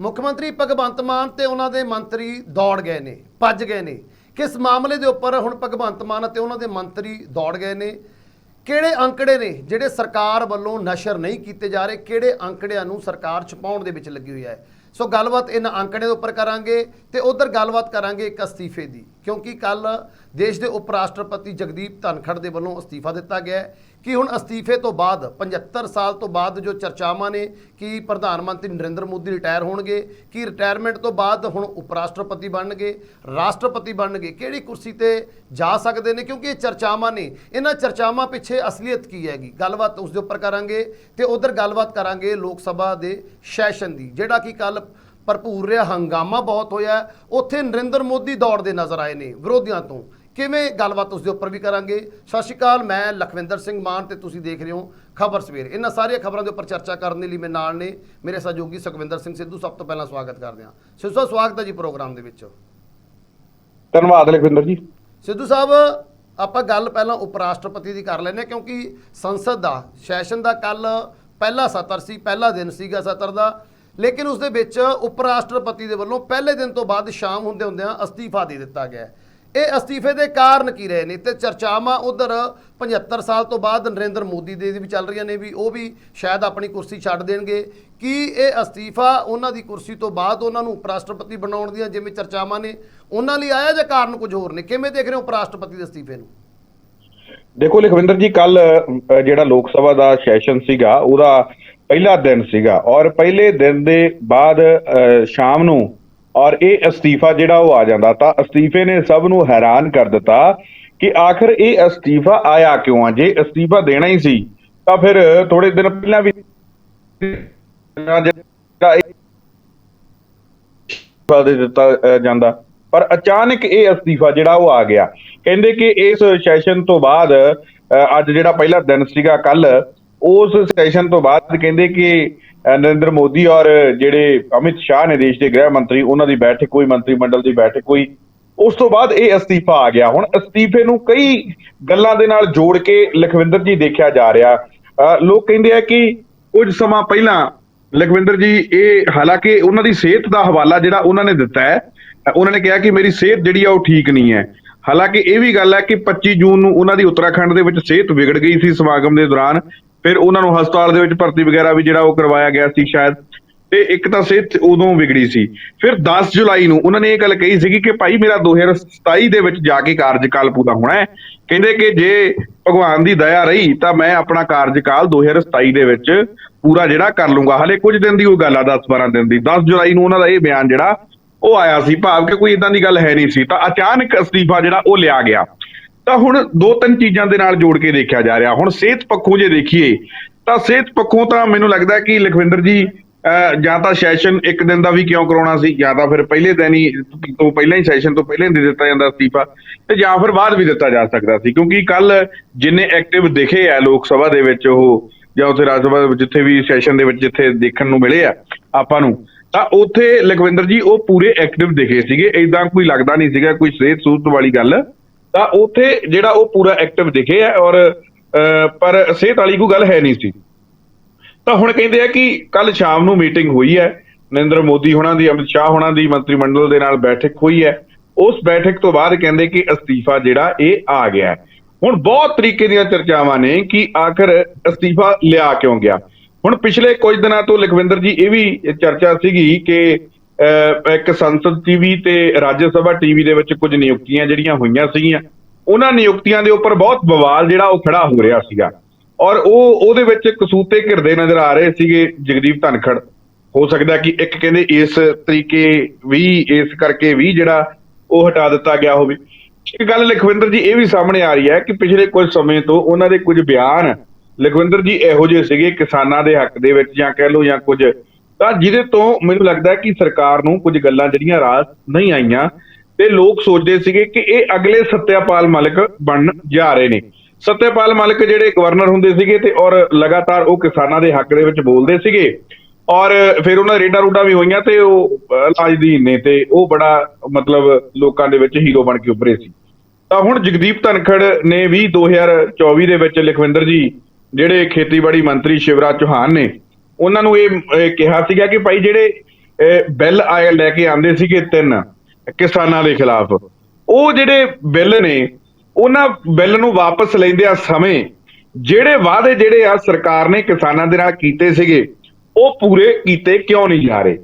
ਮੁੱਖ ਮੰਤਰੀ ਭਗਵੰਤ ਮਾਨ ਤੇ ਉਹਨਾਂ ਦੇ ਮੰਤਰੀ ਦੌੜ ਗਏ ਨੇ, ਭੱਜ ਗਏ ਨੇ। ਕਿਸ ਮਾਮਲੇ ਦੇ ਉੱਪਰ ਹੁਣ ਭਗਵੰਤ ਮਾਨ ਅਤੇ ਉਹਨਾਂ ਦੇ ਮੰਤਰੀ ਦੌੜ ਗਏ ਨੇ? ਕਿਹੜੇ ਅੰਕੜੇ ਨੇ ਜਿਹੜੇ ਸਰਕਾਰ ਵੱਲੋਂ ਨਸ਼ਰ ਨਹੀਂ ਕੀਤੇ ਜਾ ਰਹੇ? ਕਿਹੜੇ ਅੰਕੜਿਆਂ ਨੂੰ ਸਰਕਾਰ ਛੁਪਾਉਣ ਦੇ ਵਿੱਚ ਲੱਗੀ ਹੋਈ ਹੈ? ਸੋ ਗੱਲਬਾਤ ਇਹਨਾਂ ਅੰਕੜਿਆਂ ਦੇ ਉੱਪਰ ਕਰਾਂਗੇ ਤੇ ਉਧਰ ਗੱਲਬਾਤ ਕਰਾਂਗੇ ਇੱਕ ਅਸਤੀਫੇ ਦੀ, ਕਿਉਂਕਿ ਕੱਲ ਦੇਸ਼ ਦੇ ਉਪ ਰਾਸ਼ਟਰਪਤੀ ਜਗਦੀਪ ਧਨਖੜ ਦੇ ਵੱਲੋਂ ਅਸਤੀਫਾ ਦਿੱਤਾ ਗਿਆ ਹੈ ਕਿ ਹੁਣ ਅਸਤੀਫੇ ਤੋਂ ਬਾਅਦ 75 ਸਾਲ ਤੋਂ ਬਾਅਦ ਜੋ ਚਰਚਾਵਾਂ ਨੇ ਕਿ ਪ੍ਰਧਾਨ ਮੰਤਰੀ ਨਰਿੰਦਰ ਮੋਦੀ ਰਿਟਾਇਰ ਹੋਣਗੇ, ਕਿ ਰਿਟਾਇਰਮੈਂਟ ਤੋਂ ਬਾਅਦ ਹੁਣ ਉਪ ਰਾਸ਼ਟਰਪਤੀ ਬਣਨਗੇ ਰਾਸ਼ਟਰਪਤੀ ਬਣਨਗੇ, ਕਿਹੜੀ ਕੁਰਸੀ ਤੇ ਜਾ ਸਕਦੇ ਨੇ? ਕਿਉਂਕਿ ਇਹ ਚਰਚਾਵਾਂ ਨੇ। ਇਹਨਾਂ ਚਰਚਾਵਾਂ ਪਿੱਛੇ ਅਸਲੀਅਤ ਕੀ ਹੈਗੀ? ਗੱਲਬਾਤ ਉਸ ਦੇ ਉੱਪਰ ਕਰਾਂਗੇ ਤੇ ਉਧਰ ਗੱਲਬਾਤ ਕਰਾਂਗੇ ਲੋਕ ਸਭਾ ਦੇ ਸੈਸ਼ਨ ਦੀ, ਜਿਹੜਾ ਕਿ ਕੱਲ ਭਰਪੂਰ ਰਿਹਾ ਹੰਗਾਮਾ ਬਹੁਤ ਹੋਇਆ। ਉੱਥੇ ਨਰਿੰਦਰ ਮੋਦੀ ਦੌੜਦੇ ਨਜ਼ਰ ਆਏ ਨੇ ਵਿਰੋਧੀਆਂ ਤੋਂ। ਕਿਵੇਂ ਗੱਲਬਾਤ ਉਸ ਦੇ ਉੱਪਰ ਵੀ ਕਰਾਂਗੇ? ਸਤਿ ਸ਼੍ਰੀ ਅਕਾਲ ਮੈਂ ਲਖਵਿੰਦਰ ਸਿੰਘ ਮਾਨ ਤੇ ਤੁਸੀਂ ਦੇਖ ਰਹੇ ਹੋ ਖਬਰ ਸਵੇਰ। ਇਹਨਾਂ ਸਾਰੀਆਂ ਖਬਰਾਂ ਦੇ ਉੱਪਰ ਚਰਚਾ ਕਰਨ ਦੇ ਲਈ ਮੇਰੇ ਨਾਲ ਨੇ ਮੇਰੇ ਸਹਿਯੋਗੀ ਸੁਖਵਿੰਦਰ ਸਿੰਘ ਸਿੱਧੂ। ਸਭ ਤੋਂ ਪਹਿਲਾਂ ਸਵਾਗਤ ਕਰਦੇ ਹਾਂ। ਸਿੱਧੂ ਸਾਹਿਬ ਸਵਾਗਤ ਹੈ ਜੀ ਪ੍ਰੋਗਰਾਮ ਦੇ ਵਿੱਚ। ਧੰਨਵਾਦ ਲਖਵਿੰਦਰ ਜੀ। ਸਿੱਧੂ ਸਾਹਿਬ ਆਪਾਂ ਗੱਲ ਪਹਿਲਾਂ ਉਪ ਰਾਸ਼ਟਰਪਤੀ ਦੀ ਕਰ ਲੈਂਦੇ ਹਾਂ ਕਿਉਂਕਿ ਸੰਸਦ ਦਾ ਸੈਸ਼ਨ ਦਾ ਕੱਲ ਪਹਿਲਾ ਸਤਰ ਸੀ ਪਹਿਲਾ ਦਿਨ ਸੀਗਾ ਸਤਰ ਦਾ। ਲੇਕਿਨ ਉਸ ਦੇ ਵਿੱਚ ਉਪ ਰਾਸ਼ਟਰਪਤੀ ਦੇ ਵੱਲੋਂ ਪਹਿਲੇ ਦਿਨ ਤੋਂ ਬਾਅਦ ਸ਼ਾਮ ਹੁੰਦੇ ਹੁੰਦਿਆਂ ਅਸਤੀਫਾ ਦੇ ਦਿੱਤਾ ਗਿਆ ਹੈ। ਇਹ ਅਸਤੀਫੇ ਦੇ ਕਾਰਨ ਕੀ ਰਹੇ ਨੇ? ਤੇ ਚਰਚਾਵਾਂ ਉਧਰ 75 ਸਾਲ ਤੋਂ ਬਾਅਦ ਨਰਿੰਦਰ ਮੋਦੀ ਦੇ ਵੀ ਚੱਲ ਰਹੀਆਂ ਨੇ ਵੀ ਉਹ ਵੀ ਸ਼ਾਇਦ ਆਪਣੀ ਕੁਰਸੀ ਛੱਡ ਦੇਣਗੇ। ਕੀ ਇਹ ਅਸਤੀਫਾ ਉਹਨਾਂ ਦੀ ਕੁਰਸੀ ਤੋਂ ਬਾਅਦ ਉਹਨਾਂ ਨੂੰ ਉਪ ਰਾਸ਼ਟਰਪਤੀ ਬਣਾਉਣ ਦੀਆਂ ਜਿਵੇਂ ਚਰਚਾਵਾਂ ਨੇ, ਉਹਨਾਂ ਲਈ ਆਇਆ ਜਾਂ ਕਾਰਨ ਕੁਝ ਹੋਰ ਨੇ? ਕਿਵੇਂ ਦੇਖ ਰਹੇ ਹੋ ਉਪ ਰਾਸ਼ਟਰਪਤੀ ਦੇ ਅਸਤੀਫੇ ਨੂੰ? ਦੇਖੋ ਲਖਵਿੰਦਰ ਜੀ ਕੱਲ ਜਿਹੜਾ ਲੋਕ ਸਭਾ ਦਾ ਸੈਸ਼ਨ ਸੀਗਾ, ਉਹਦਾ ਪਹਿਲਾ ਦਿਨ ਸੀਗਾ ਔਰ ਪਹਿਲੇ ਦਿਨ ਦੇ ਬਾਅਦ ਸ਼ਾਮ ਨੂੰ ਔਰ ਇਹ ਅਸਤੀਫਾ ਜਿਹੜਾ ਉਹ ਆ ਜਾਂਦਾ। ਤਾਂ ਅਸਤੀਫੇ ਨੇ ਸਭ ਨੂੰ ਹੈਰਾਨ ਕਰ ਦਿੱਤਾ ਕਿ ਆਖਰ ਇਹ ਅਸਤੀਫਾ ਆਇਆ ਕਿਉਂ ਆ? ਜੇ ਅਸਤੀਫਾ ਦੇਣਾ ਹੀ ਸੀ ਤਾਂ ਫਿਰ ਥੋੜੇ ਦਿਨ ਪਹਿਲਾਂ ਵੀ ਜਿਹੜਾ ਅਸਤੀਫਾ ਦੇ ਦਿੱਤਾ ਜਾਂਦਾ। ਪਰ ਅਚਾਨਕ ਇਹ ਅਸਤੀਫਾ ਜਿਹੜਾ ਉਹ ਆ ਗਿਆ। ਕਹਿੰਦੇ ਕਿ ਇਸ ਸੈਸ਼ਨ ਤੋਂ ਬਾਅਦ ਅ, ਅੱਜ ਜਿਹੜਾ ਪਹਿਲਾ ਦਿਨ ਸੀਗਾ ਕੱਲ ਉਸ ਸੈਸ਼ਨ ਤੋਂ ਬਾਅਦ ਕਹਿੰਦੇ ਕਿ ਨਰਿੰਦਰ ਮੋਦੀ ਔਰ ਜਿਹੜੇ ਅਮਿਤ ਸ਼ਾਹ ਨੇ ਦੇਸ਼ ਦੇ ਗ੍ਰਹਿ ਮੰਤਰੀ, ਉਹਨਾਂ ਦੀ ਬੈਠਕ ਹੋਈ, ਮੰਤਰੀ ਮੰਡਲ ਦੀ ਬੈਠਕ ਹੋਈ। ਉਸ ਤੋਂ ਬਾਅਦ ਇਹ ਅਸਤੀਫਾ ਆ ਗਿਆ। ਹੁਣ ਅਸਤੀਫੇ ਨੂੰ ਕਈ ਗੱਲਾਂ ਦੇ ਨਾਲ ਜੋੜ ਕੇ ਲਖਵਿੰਦਰ ਜੀ ਦੇਖਿਆ ਜਾ ਰਿਹਾ। ਲੋਕ ਕਹਿੰਦੇ ਆ ਕਿ ਕੁਝ ਸਮਾਂ ਪਹਿਲਾਂ ਲਖਵਿੰਦਰ ਜੀ, ਇਹ ਹਾਲਾਂਕਿ ਉਹਨਾਂ ਦੀ ਸਿਹਤ ਦਾ ਹਵਾਲਾ ਜਿਹੜਾ ਉਹਨਾਂ ਨੇ ਦਿੱਤਾ ਹੈ, ਉਹਨਾਂ ਨੇ ਕਿਹਾ ਕਿ ਮੇਰੀ ਸਿਹਤ ਜਿਹੜੀ ਆ ਉਹ ਠੀਕ ਨਹੀਂ ਹੈ। ਹਾਲਾਂਕਿ ਇਹ ਵੀ ਗੱਲ ਹੈ ਕਿ 25 ਜੂਨ ਨੂੰ ਉਹਨਾਂ ਦੀ ਉੱਤਰਾਖੰਡ ਦੇ ਵਿੱਚ ਸਿਹਤ ਵਿਗੜ ਗਈ ਸੀ ਸਮਾਗਮ ਦੇ ਦੌਰਾਨ। ਫਿਰ ਉਹਨਾਂ ਨੂੰ ਹਸਪਤਾਲ ਦੇ ਵਿੱਚ ਭਰਤੀ ਵਗੈਰਾ ਵੀ ਜਿਹੜਾ ਉਹ ਕਰਵਾਇਆ ਗਿਆ ਸੀ ਸ਼ਾਇਦ। ਤੇ ਇੱਕ ਤਾਂ ਸਿਹਤ ਉਦੋਂ ਵਿਗੜੀ ਸੀ। ਫਿਰ 10 ਜੁਲਾਈ ਨੂੰ ਉਹਨਾਂ ਨੇ ਇਹ ਗੱਲ ਕਹੀ ਸੀਗੀ ਕਿ ਭਾਈ ਮੇਰਾ 2027 ਦੇ ਵਿੱਚ ਜਾ ਕੇ ਕਾਰਜਕਾਲ ਪੂਰਾ ਹੋਣਾ ਹੈ। ਕਹਿੰਦੇ ਕਿ ਜੇ ਭਗਵਾਨ ਦੀ ਦਇਆ ਰਹੀ ਤਾਂ ਮੈਂ ਆਪਣਾ ਕਾਰਜਕਾਲ 2027 ਦੇ ਵਿੱਚ ਪੂਰਾ ਜਿਹੜਾ ਕਰ ਲੂੰਗਾ। ਹਲੇ ਕੁਝ ਦਿਨ ਦੀ ਉਹ ਗੱਲ ਆ 10 12 ਦਿਨ ਦੀ। 10 ਜੁਲਾਈ ਨੂੰ ਉਹਨਾਂ ਦਾ ਇਹ ਬਿਆਨ ਜਿਹੜਾ ਉਹ ਆਇਆ ਸੀ। ਭਾਵ ਕਿ ਕੋਈ ਇਦਾਂ ਦੀ ਗੱਲ ਹੈ ਨਹੀਂ ਸੀ। ਤਾਂ ਅਚਾਨਕ ਅਸਤੀਫਾ ਜਿਹੜਾ ਉਹ ਲਿਆ ਗਿਆ। ਤਾਂ ਹੁਣ ਦੋ ਤਿੰਨ ਚੀਜ਼ਾਂ ਦੇ ਨਾਲ ਜੋੜ ਕੇ ਦੇਖਿਆ ਜਾ ਰਿਹਾ। ਹੁਣ ਸਿਹਤ ਪੱਖੋਂ ਜੇ ਦੇਖੀਏ, ਤਾਂ ਸਿਹਤ ਪੱਖੋਂ ਤਾਂ ਮੈਨੂੰ ਲੱਗਦਾ ਕਿ ਲਖਵਿੰਦਰ ਜੀ ਅਹ ਜਾਂ ਤਾਂ ਸੈਸ਼ਨ ਇੱਕ ਦਿਨ ਦਾ ਵੀ ਕਿਉਂ ਕਰਾਉਣਾ ਸੀ, ਜਾਂ ਤਾਂ ਫਿਰ ਪਹਿਲੇ ਦਿਨ ਹੀ, ਤੋਂ ਪਹਿਲਾਂ ਹੀ ਸੈਸ਼ਨ ਤੋਂ ਪਹਿਲਾਂ ਹੀ ਦੇ ਦਿੱਤਾ ਜਾਂਦਾ ਅਸਤੀਫਾ, ਤੇ ਜਾਂ ਫਿਰ ਬਾਅਦ ਵੀ ਦਿੱਤਾ ਜਾ ਸਕਦਾ ਸੀ। ਕਿਉਂਕਿ ਕੱਲ ਜਿੰਨੇ ਐਕਟਿਵ ਦਿਖੇ ਆ ਲੋਕ ਸਭਾ ਦੇ ਵਿੱਚ ਉਹ, ਜਾਂ ਉੱਥੇ ਰਾਜ ਸਭਾ ਜਿੱਥੇ ਵੀ ਸੈਸ਼ਨ ਦੇ ਵਿੱਚ ਜਿੱਥੇ ਦੇਖਣ ਨੂੰ ਮਿਲੇ ਆ ਆਪਾਂ ਨੂੰ, ਤਾਂ ਉੱਥੇ ਲਖਵਿੰਦਰ ਜੀ ਉਹ ਪੂਰੇ ਐਕਟਿਵ ਦਿਖੇ ਸੀਗੇ। ਏਦਾਂ ਕੋਈ ਲੱਗਦਾ ਨਹੀਂ ਸੀਗਾ, ਕੋਈ ਸਿਹਤ ਸੂਰਤ ਵਾਲੀ ਗੱਲ ਤਾਂ ਉੱਥੇ ਜਿਹੜਾ ਉਹ ਪੂਰਾ ਐਕਟਿਵ ਦਿਖੇ ਹੈ ਔਰ ਅਹ, ਪਰ ਸਿਹਤ ਵਾਲੀ ਕੋਈ ਗੱਲ ਹੈ ਨਹੀਂ ਸੀ। ਤਾਂ ਹੁਣ ਕਹਿੰਦੇ ਆ ਕਿ ਕੱਲ ਸ਼ਾਮ ਨੂੰ ਮੀਟਿੰਗ ਹੋਈ ਹੈ। ਨਰਿੰਦਰ ਮੋਦੀ ਹੋਣਾ ਦੀ ਅਮਿਤ ਸ਼ਾਹ ਹੋਣਾ ਦੀ ਮੰਤਰੀ ਮੰਡਲ ਦੇ ਨਾਲ ਬੈਠਕ ਹੋਈ ਹੈ। ਉਸ ਬੈਠਕ ਤੋਂ ਬਾਅਦ ਕਹਿੰਦੇ ਕਿ ਅਸਤੀਫਾ ਜਿਹੜਾ ਇਹ ਆ ਗਿਆ ਹੁਣ ਬਹੁਤ ਤਰੀਕੇ ਦੀਆਂ ਚਰਚਾਵਾਂ ਨੇ ਕਿ ਆਖਰ ਅਸਤੀਫਾ ਲਿਆ ਕਿਉਂ ਗਿਆ। ਹੁਣ ਪਿਛਲੇ ਕੁਝ ਦਿਨਾਂ ਤੋਂ ਲਖਵਿੰਦਰ ਜੀ ਇਹ ਵੀ ਚਰਚਾ ਸੀਗੀ ਕਿ ਇੱਕ ਸੰਸਦ ਟੀਵੀ ਤੇ ਰਾਜ ਸਭਾ ਟੀਵੀ ਦੇ ਵਿੱਚ ਕੁਝ ਨਿਯੁਕਤੀਆਂ ਜਿਹੜੀਆਂ ਹੋਈਆਂ ਸੀਗੀਆਂ, ਉਹਨਾਂ ਨਿਯੁਕਤੀਆਂ ਦੇ ਉੱਪਰ ਬਹੁਤ ਬਵਾਲ ਜਿਹੜਾ ਉਹ ਖੜਾ ਹੋ ਰਿਹਾ ਸੀਗਾ। ਔਰ ਉਹ, ਉਹਦੇ ਵਿੱਚ ਕਸੂਤੇ ਘਿਰਦੇ ਨਜ਼ਰ ਆ ਰਹੇ ਸੀਗੇ ਜਗਦੀਪ ਧਨਖੜ। ਹੋ ਸਕਦਾ ਕਿ ਇੱਕ ਕਹਿੰਦੇ ਇਸ ਤਰੀਕੇ ਵੀ, ਇਸ ਕਰਕੇ ਵੀ ਜਿਹੜਾ ਉਹ ਹਟਾ ਦਿੱਤਾ ਗਿਆ ਹੋਵੇ। ਇੱਕ ਗੱਲ ਲਖਵਿੰਦਰ ਜੀ, ਇਹ ਵੀ ਸਾਹਮਣੇ ਆ ਰਹੀ ਹੈ ਕਿ ਪਿਛਲੇ ਕੁਝ ਸਮੇਂ ਤੋਂ ਉਹਨਾਂ ਦੇ ਕੁਝ ਬਿਆਨ ਲਖਵਿੰਦਰ ਜੀ ਇਹੋ ਜਿਹੇ ਸੀਗੇ ਕਿਸਾਨਾਂ ਦੇ ਹੱਕ ਦੇ ਵਿੱਚ ਜਾਂ ਕਹਿ ਲਓ ਜਾਂ ਕੁਝ ਤਾਂ ਜਿਹਦੇ ਤੋਂ ਮੈਨੂੰ ਲੱਗਦਾ ਕਿ ਸਰਕਾਰ ਨੂੰ ਕੁਝ ਗੱਲਾਂ ਜਿਹੜੀਆਂ ਰਾਸ ਨਹੀਂ ਆਈਆਂ ਤੇ ਲੋਕ ਸੋਚਦੇ ਸੀਗੇ ਕਿ ਇਹ ਅਗਲੇ ਸਤਿਆਪਾਲ ਮਲਿਕ ਬਣਨ ਜਾ ਰਹੇ ਨੇ। ਸਤਿਆਪਾਲ ਮਲਿਕ ਜਿਹੜੇ ਗਵਰਨਰ ਹੁੰਦੇ ਸੀਗੇ ਤੇ ਔਰ ਲਗਾਤਾਰ ਉਹ ਕਿਸਾਨਾਂ ਦੇ ਹੱਕ ਦੇ ਵਿੱਚ ਬੋਲਦੇ ਸੀਗੇ ਔਰ ਫਿਰ ਉਹਨਾਂ ਦੇ ਰੇਡਾਂ ਰੂਡਾਂ ਵੀ ਹੋਈਆਂ ਤੇ ਉਹ ਅਹ, ਨੇ ਤੇ ਉਹ ਬੜਾ ਮਤਲਬ ਲੋਕਾਂ ਦੇ ਵਿੱਚ ਹੀਰੋ ਬਣ ਕੇ ਉੱਭਰੇ ਸੀ। ਤਾਂ ਹੁਣ ਜਗਦੀਪ ਧਨਖੜ ਨੇ ਵੀ 2024 ਦੇ ਵਿੱਚ ਲਖਵਿੰਦਰ ਜੀ ਜਿਹੜੇ ਖੇਤੀਬਾੜੀ ਮੰਤਰੀ ਸ਼ਿਵਰਾਜ ਚੌਹਾਨ ਨੇ ਉਹਨਾਂ ਨੂੰ ਇਹ ਕਿਹਾ ਸੀਗਾ ਕਿ ਭਾਈ ਜਿਹੜੇ ਬਿੱਲ ਆਏ ਲੈ ਕੇ ਆਂਦੇ ਸੀਗੇ ਤਿੰਨ ਕਿਸਾਨਾਂ ਦੇ ਖਿਲਾਫ, ਉਹ ਜਿਹੜੇ ਬਿੱਲ ਨੇ, ਉਹਨਾਂ ਬਿੱਲ ਨੂੰ ਵਾਪਸ ਲੈਂਦਿਆਂ ਸਮੇਂ, ਜਿਹੜੇ ਵਾਅਦੇ ਜਿਹੜੇ ਆ ਸਰਕਾਰ ਨੇ ਕਿਸਾਨਾਂ ਦੇ ਨਾਲ ਕੀਤੇ ਸੀਗੇ, ਉਹ ਪੂਰੇ ਕੀਤੇ ਕਿਉਂ ਨਹੀਂ ਜਾ ਰਹੇ?